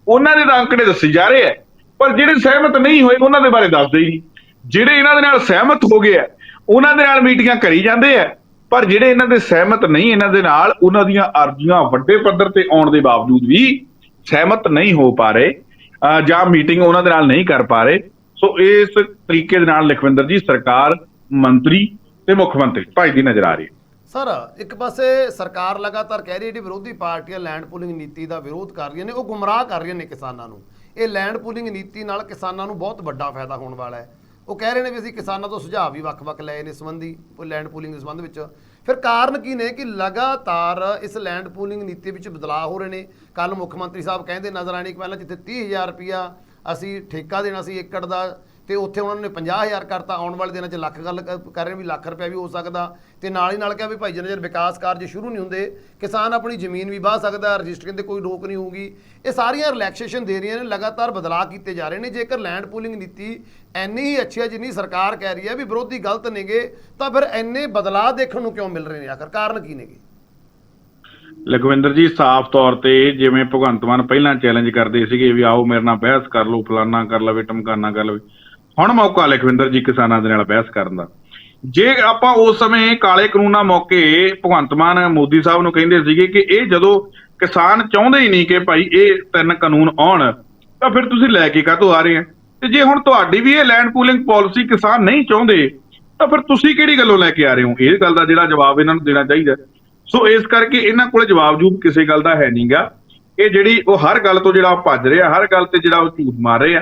ਉਹਨਾਂ ਦੇ ਤਾਂ ਅੰਕੜੇ ਦੱਸੇ ਜਾ ਰਹੇ ਆ। ਪਰ ਜਿਹੜੇ ਸਹਿਮਤ ਨਹੀਂ ਹੋਏ, ਉਹਨਾਂ ਦੇ ਬਾਰੇ ਦੱਸਦੇ ਹੀ ਨਹੀਂ। ਜਿਹੜੇ ਇਹਨਾਂ ਦੇ ਨਾਲ ਸਹਿਮਤ ਹੋ ਗਏ ਆ, ਉਹਨਾਂ ਦੇ ਨਾਲ ਮੀਟਿੰਗਾਂ ਕਰੀ ਜਾਂਦੇ ਆ। ਪਰ ਜਿਹੜੇ ਇਹਨਾਂ ਦੇ ਸਹਿਮਤ ਨਹੀਂ ਇਹਨਾਂ ਦੇ ਨਾਲ, ਉਹਨਾਂ ਦੀਆਂ ਅਰਜ਼ੀਆਂ ਵੱਡੇ ਪੱਧਰ ਤੇ ਆਉਣ ਦੇ ਬਾਵਜੂਦ ਵੀ ਸਹਿਮਤ ਨਹੀਂ ਹੋ ਪਾ ਰਹੇ ਜਾਂ ਮੀਟਿੰਗ ਉਹਨਾਂ ਦੇ ਨਾਲ ਨਹੀਂ ਕਰ ਪਾ ਰਹੇ। ਸੋ ਇਸ ਤਰੀਕੇ ਦੇ ਨਾਲ ਲਖਵਿੰਦਰ ਜੀ, ਸਰਕਾਰ, ਮੰਤਰੀ ਤੇ ਮੁੱਖ ਮੰਤਰੀ ਭਜਦੀ ਨਜ਼ਰ ਆ ਰਹੀ ਹੈ ਸਰ, ਇੱਕ ਪਾਸੇ ਸਰਕਾਰ ਲਗਾਤਾਰ ਕਹਿ ਰਹੀ ਹੈ ਕਿ ਵਿਰੋਧੀ ਪਾਰਟੀਆਂ ਲੈਂਡ ਪੂਲਿੰਗ ਨੀਤੀ ਦਾ ਵਿਰੋਧ ਕਰ ਰਹੀਆਂ ਨੇ, ਉਹ ਗੁੰਮਰਾਹ ਕਰ ਰਹੀਆਂ ਨੇ ਕਿਸਾਨਾਂ ਨੂੰ। ਇਹ ਲੈਂਡ ਪੂਲਿੰਗ ਨੀਤੀ ਨਾਲ ਕਿਸਾਨਾਂ ਨੂੰ ਬਹੁਤ ਵੱਡਾ ਫਾਇਦਾ ਹੋਣ ਵਾਲਾ ਹੈ। ਉਹ ਕਹਿ ਰਹੇ ਨੇ ਵੀ ਅਸੀਂ ਕਿਸਾਨਾਂ ਤੋਂ ਸੁਝਾਅ ਵੀ ਵੱਖ-ਵੱਖ ਲਏ ਨੇ ਸੰਬੰਧੀ, ਉਹ ਲੈਂਡ ਪੂਲਿੰਗ ਦੇ ਸੰਬੰਧ ਵਿੱਚ। ਫਿਰ ਕਾਰਨ ਕੀ ਨੇ ਕਿ ਲਗਾਤਾਰ ਇਸ ਲੈਂਡ ਪੂਲਿੰਗ ਨੀਤੀ ਵਿੱਚ ਬਦਲਾਅ ਹੋ ਰਹੇ ਨੇ। ਕੱਲ ਮੁੱਖ ਮੰਤਰੀ ਸਾਹਿਬ ਕਹਿੰਦੇ ਨਜ਼ਰ ਆਣੇ ਕਿ ਪਹਿਲਾਂ ਜਿੱਥੇ 30000 ਰੁਪਿਆ ਅਸੀਂ ਠੇਕਾ ਦੇਣਾ ਸੀ ਏਕੜ ਦਾ, ਤੇ ਉੱਥੇ ਉਹਨਾਂ ਨੇ 50000 ਕਰਤਾ, ਆਉਣ ਵਾਲੇ ਦਿਨਾਂ 'ਚ ਲੱਖ ਗੱਲ ਕ- ਕਰ ਰਹੇ ਵੀ ਲੱਖ ਰੁਪਇਆ ਵੀ ਹੋ ਸਕਦਾ। ਤੇ ਨਾਲ ਹੀ ਨਾਲ ਕਿਹਾ ਵੀ ਭਾਈ ਜਿੰਨਾ ਚਿਰ ਵਿਕਾਸ ਕਾਰਜ ਸ਼ੁਰੂ ਨਹੀਂ ਹੁੰਦੇ, ਕਿਸਾਨ ਆਪਣੀ ਜ਼ਮੀਨ ਵੀ ਵਾਹ ਸਕਦਾ ਰਜਿਸਟਰਿੰਗ ਤੇ ਕੋਈ ਰੋਕ ਨਹੀਂ ਹੋਊਗੀ। ਇਹ ਸਾਰੀਆਂ ਰਿਲੈਕਸੇਸ਼ਨ ਦੇ ਰਹੀਆਂ ਨੇ, ਲਗਾਤਾਰ ਬਦਲਾਅ ਕੀਤੇ ਜਾ ਰਹੇ ਨੇ। ਜੇਕਰ ਲੈਂਡ ਪੂਲਿੰਗ ਨੀਤੀ ਐਨੀ ਹੀ ਅੱਛੀ ਹੈ ਜਿੰਨੀ ਸਰਕਾਰ ਕਹਿ ਰਹੀ ਹੈ ਵੀ ਵਿਰੋਧੀ ਗਲਤ ਨੇਗੇ, ਤਾਂ ਫਿਰ ਐਨੇ ਬਦਲਾਅ ਦੇਖਣ ਨੂੰ ਕਿਉਂ ਮਿਲ ਰਹੇ ਨੇ? ਆਖਰ ਕਾਰਨ ਕੀ ਨੇਗੇ? ਲਖਵਿੰਦਰ ਜੀ, ਸਾਫ਼ ਤੌਰ ਤੇ ਜਿਵੇਂ ਭਗਵੰਤ ਮਾਨ ਪਹਿਲਾਂ ਚੈਲੰਜ ਕਰਦੇ ਸੀਗੇ ਵੀ ਆਓ ਮੇਰੇ ਨਾਲ ਬਹਿਸ ਕਰ ਲਓ, ਫਲਾਨਾ ਕਰ ਲਵੇ, ਟਮਕਾਨਾ ਕਰ ਲਵੇ। ਹੁਣ ਮੌਕਾ ਲਖਵਿੰਦਰ ਜੀ ਕਿਸਾਨਾਂ ਦੇ ਨਾਲ ਬਹਿਸ ਕਰਨ ਦਾ। ਜੇ ਆਪਾਂ ਉਸ ਸਮੇਂ ਕਾਲੇ ਕਾਨੂੰਨਾਂ ਮੌਕੇ ਭਗਵੰਤ ਮਾਨ ਮੋਦੀ ਸਾਹਿਬ ਨੂੰ ਕਹਿੰਦੇ ਸੀਗੇ ਕਿ ਇਹ ਜਦੋਂ ਕਿਸਾਨ ਚਾਹੁੰਦੇ ਹੀ ਨਹੀਂ ਕਿ ਭਾਈ ਇਹ ਤਿੰਨ ਕਾਨੂੰਨ ਆਉਣ, ਤਾਂ ਫਿਰ ਤੁਸੀਂ ਲੈ ਕੇ ਕਾਹਤੋਂ ਆ ਰਹੇ ਆ ਤੇ ਜੇ ਹੁਣ ਤੁਹਾਡੀ ਵੀ ਇਹ ਲੈਂਡ ਪੂਲਿੰਗ ਪਾਲਿਸੀ ਕਿਸਾਨ ਨਹੀਂ ਚਾਹੁੰਦੇ, ਤਾਂ ਫਿਰ ਤੁਸੀਂ ਕਿਹੜੀ ਗੱਲੋਂ ਲੈ ਕੇ ਆ ਰਹੇ ਹੋ? ਇਹ ਗੱਲ ਦਾ ਜਿਹੜਾ ਜਵਾਬ ਇਹਨਾਂ ਨੂੰ ਦੇਣਾ ਚਾਹੀਦਾ। ਸੋ ਇਸ ਕਰਕੇ ਇਹਨਾਂ ਕੋਲ ਜਵਾਬ ਜੂਬ ਕਿਸੇ ਗੱਲ ਦਾ ਹੈ ਨਹੀਂਗਾ। ਇਹ ਜਿਹੜੀ ਉਹ ਹਰ ਗੱਲ ਤੋਂ ਜਿਹੜਾ ਉਹ ਭੱਜ ਰਿਹਾ ਹਰ ਗੱਲ ਤੇ ਜਿਹੜਾ ਉਹ ਝੂਠ ਮਾਰ ਰਿਹਾ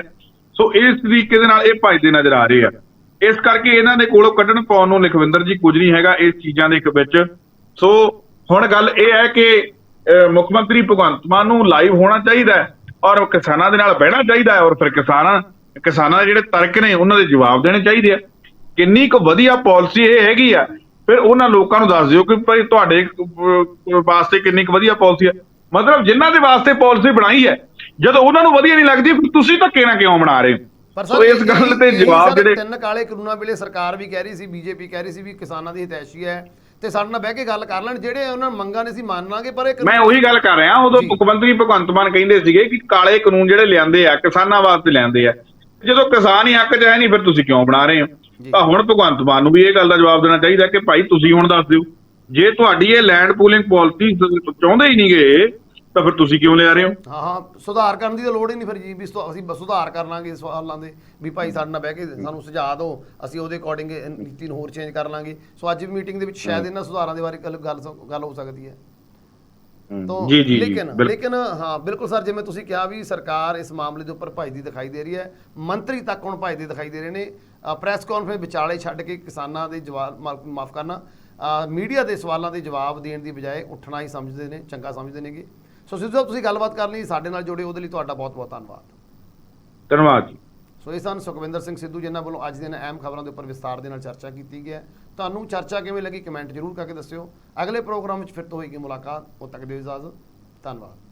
ਸੋ ਇਸ ਤਰੀਕੇ ਦੇ ਨਾਲ ਇਹ ਭੱਜਦੇ ਨਜ਼ਰ ਆ ਰਹੇ ਆ। ਇਸ ਕਰਕੇ ਇਹਨਾਂ ਦੇ ਕੋਲੋਂ ਕੱਢਣ ਪਾਉਣ ਨੂੰ ਲਖਵਿੰਦਰ ਜੀ ਕੁਝ ਨਹੀਂ ਹੈਗਾ ਇਸ ਚੀਜ਼ਾਂ ਦੇ ਇੱਕ ਵਿੱਚ। ਸੋ ਹੁਣ ਗੱਲ ਇਹ ਹੈ ਕਿ ਮੁੱਖ ਮੰਤਰੀ ਭਗਵੰਤ ਮਾਨ ਨੂੰ ਲਾਈਵ ਹੋਣਾ ਚਾਹੀਦਾ ਹੈ ਔਰ ਕਿਸਾਨਾਂ ਦੇ ਨਾਲ ਬਹਿਣਾ ਚਾਹੀਦਾ ਹੈ ਔਰ ਫਿਰ ਕਿਸਾਨਾਂ ਕਿਸਾਨਾਂ ਦੇ ਜਿਹੜੇ ਤਰਕ ਨੇ ਉਹਨਾਂ ਦੇ ਜਵਾਬ ਦੇਣੇ ਚਾਹੀਦੇ ਆ। ਕਿੰਨੀ ਕੁ ਵਧੀਆ ਪਾਲਿਸੀ ਇਹ ਹੈਗੀ ਆ। ਫਿਰ ਉਹਨਾਂ ਲੋਕਾਂ ਨੂੰ ਦੱਸ ਦਿਓ ਕਿ ਭਾਈ ਤੁਹਾਡੇ ਵਾਸਤੇ ਕਿੰਨੀ ਕੁ ਵਧੀਆ ਪਾਲਿਸੀ ਹੈ ਮਤਲਬ ਜਿਨ੍ਹਾਂ ਦੇ ਵਾਸਤੇ ਪਾਲਿਸੀ ਬਣਾਈ ਹੈ, ਜਦੋਂ ਉਹਨਾਂ ਨੂੰ ਵਧੀਆ ਨਹੀਂ ਲੱਗਦੀ, ਫਿਰ ਤੁਸੀਂ ਧੱਕੇ ਨਾਲ ਕਿਉਂ ਬਣਾ ਰਹੇ ਹੋ? ਪਰ ਸੋ ਇਸ ਗੱਲ ਤੇ ਜਵਾਬ ਸਰ ਜਿਹੜੇ ਤਿੰਨ ਕਾਲੇ ਕਾਨੂੰਨਾਂ ਵੇਲੇ ਸਰਕਾਰ ਵੀ ਕਹਿ ਰਹੀ ਸੀ ਬੀਜੇਪੀ ਕਹਿ ਰਹੀ ਸੀ ਵੀ ਕਿਸਾਨਾਂ ਦੀ ਹਿਤੈਸ਼ੀ ਹੈ ਤੇ ਸਾਡੇ ਨਾਲ ਬਹਿ ਕੇ ਗੱਲ ਕਰ ਲੈਣ ਜਿਹੜੇ ਉਹਨਾਂ ਨੂੰ ਮੰਗਾਂ ਨੇ ਸੀ ਮੰਨਾਂਗੇ ਪਰ ਇਹ ਮੈਂ ਉਹੀ ਗੱਲ ਕਰ ਰਿਹਾ ਉਦੋਂ। ਮੁੱਖ ਮੰਤਰੀ ਭਗਵੰਤ ਮਾਨ ਕਹਿੰਦੇ ਸੀਗੇ ਕਿ ਕਾਲੇ ਕਾਨੂੰਨ ਜਿਹੜੇ ਲਿਆਂਦੇ ਆ ਕਿਸਾਨਾਂ ਵਾਸਤੇ ਲਿਆਂਦੇ ਆ ਜਦੋਂ ਕਿਸਾਨ ਹੀ ਹੱਕ ਚ ਹੈ ਨਹੀਂ ਫਿਰ ਤੁਸੀਂ ਕਿਉਂ ਬਣਾ ਰਹੇ ਹੋ। ਤਾਂ ਹੁਣ ਭਗਵੰਤ ਮਾਨ ਨੂੰ ਵੀ ਇਹ ਗੱਲ ਦਾ ਜਵਾਬ ਦੇਣਾ ਚਾਹੀਦਾ ਕਿ ਭਾਈ ਤੁਸੀਂ ਹੁਣ ਦੱਸ ਦਿਓ ਜੇ ਤੁਹਾਡੀ ਇਹ ਲੈਂਡ ਪੂਲਿੰਗ ਪਾਲਿਸੀ ਚਾਹੁੰਦੇ ਹੀ ਨਹੀਂਗੇ ਤਾਂ ਫਿਰ ਤੁਸੀਂ ਕਿਉਂ ਲਿਆ ਰਹੇ ਹੋ? ਹਾਂ ਹਾਂ ਸੁਧਾਰ ਕਰਨ ਦੀ ਤਾਂ ਲੋੜ ਹੀ ਨਹੀਂ ਫਿਰ ਜੀ ਵੀ ਸੁ- ਅਸੀਂ ਸੁਧਾਰ ਕਰ ਲਾਂਗੇ ਇਸ ਸਵਾਲਾਂ ਦੇ ਵੀ ਭਾਈ ਸਾਡੇ ਨਾਲ ਬਹਿ ਕੇ ਸਾਨੂੰ ਸੁਝਾਅ ਦਿਓ ਅਸੀਂ ਉਹਦੇ ਅਕੋਰਡਿੰਗ ਨੀਤੀ ਨੂੰ ਹੋਰ ਚੇਂਜ ਕਰ ਲਾਂਗੇ ਸੋ ਅੱਜ ਵੀ ਮੀਟਿੰਗ ਦੇ ਵਿੱਚ ਸ਼ਾਇਦ ਇਹਨਾਂ ਸੁਧਾਰਾਂ ਦੇ ਬਾਰੇ ਗੱਲ ਗੱਲ ਗੱਲ ਹੋ ਸਕਦੀ ਹੈ। ਤੋਂ ਜੀ ਜੀ ਜੀ ਲੇਕਿਨ ਬਿਲਕੁਲ। ਲੇਕਿਨ ਹਾਂ ਬਿਲਕੁਲ ਸਰ ਜਿਵੇਂ ਤੁਸੀਂ ਕਿਹਾ ਵੀ ਸਰਕਾਰ ਇਸ ਮਾਮਲੇ ਦੇ ਉੱਪਰ ਭਜਦੀ ਦਿਖਾਈ ਦੇ ਰਹੀ ਹੈ ਮੰਤਰੀ ਤੱਕ ਹੁਣ ਭਜਦੇ ਦਿਖਾਈ ਦੇ ਰਹੇ ਨੇ ਪ੍ਰੈਸ ਕਾਨਫਰੰਸ ਵਿਚਾਲੇ ਛੱਡ ਕੇ ਕਿਸਾਨਾਂ ਦੇ ਜਵਾਬ ਮਾਫ ਕਰਨਾ ਮੀਡੀਆ ਦੇ ਸਵਾਲਾਂ ਦੇ ਜਵਾਬ ਦੇਣ ਦੀ ਬਜਾਏ ਉੱਠਣਾ ਹੀ ਸਮਝਦੇ ਨੇ ਚੰਗਾ ਸਮਝਦੇ ਨੇਗੇ। ਸੋ ਸਿੱਧੂ ਸਾਹਿਬ ਤੁਸੀਂ ਗੱਲਬਾਤ ਕਰ ਲਈ ਸਾਡੇ ਨਾਲ ਜੁੜੇ ਉਹਦੇ ਲਈ ਤੁਹਾਡਾ ਬਹੁਤ ਬਹੁਤ ਧੰਨਵਾਦ। ਧੰਨਵਾਦ ਜੀ। ਸੋ ਇਹ ਸਨ ਸੁਖਵਿੰਦਰ ਸਿੰਘ ਸਿੱਧੂ ਜਿਨ੍ਹਾਂ ਵੱਲੋਂ ਅੱਜ ਦੀਆਂ ਅਹਿਮ ਖਬਰਾਂ ਦੇ ਉੱਪਰ ਵਿਸਤਾਰ ਦੇ ਨਾਲ ਚਰਚਾ ਕੀਤੀ ਗਈ ਹੈ। ਤੁਹਾਨੂੰ ਚਰਚਾ ਕਿਵੇਂ ਲੱਗੀ ਕਮੈਂਟ ਜ਼ਰੂਰ ਕਰਕੇ ਦੱਸਿਓ। ਅਗਲੇ ਪ੍ਰੋਗਰਾਮ ਵਿੱਚ ਫਿਰ ਤੋਂ ਹੋਏਗੀ ਮੁਲਾਕਾਤ। ਉਦ ਤੱਕ ਦਿਓ ਇਜਾਜ਼ਤ। ਧੰਨਵਾਦ।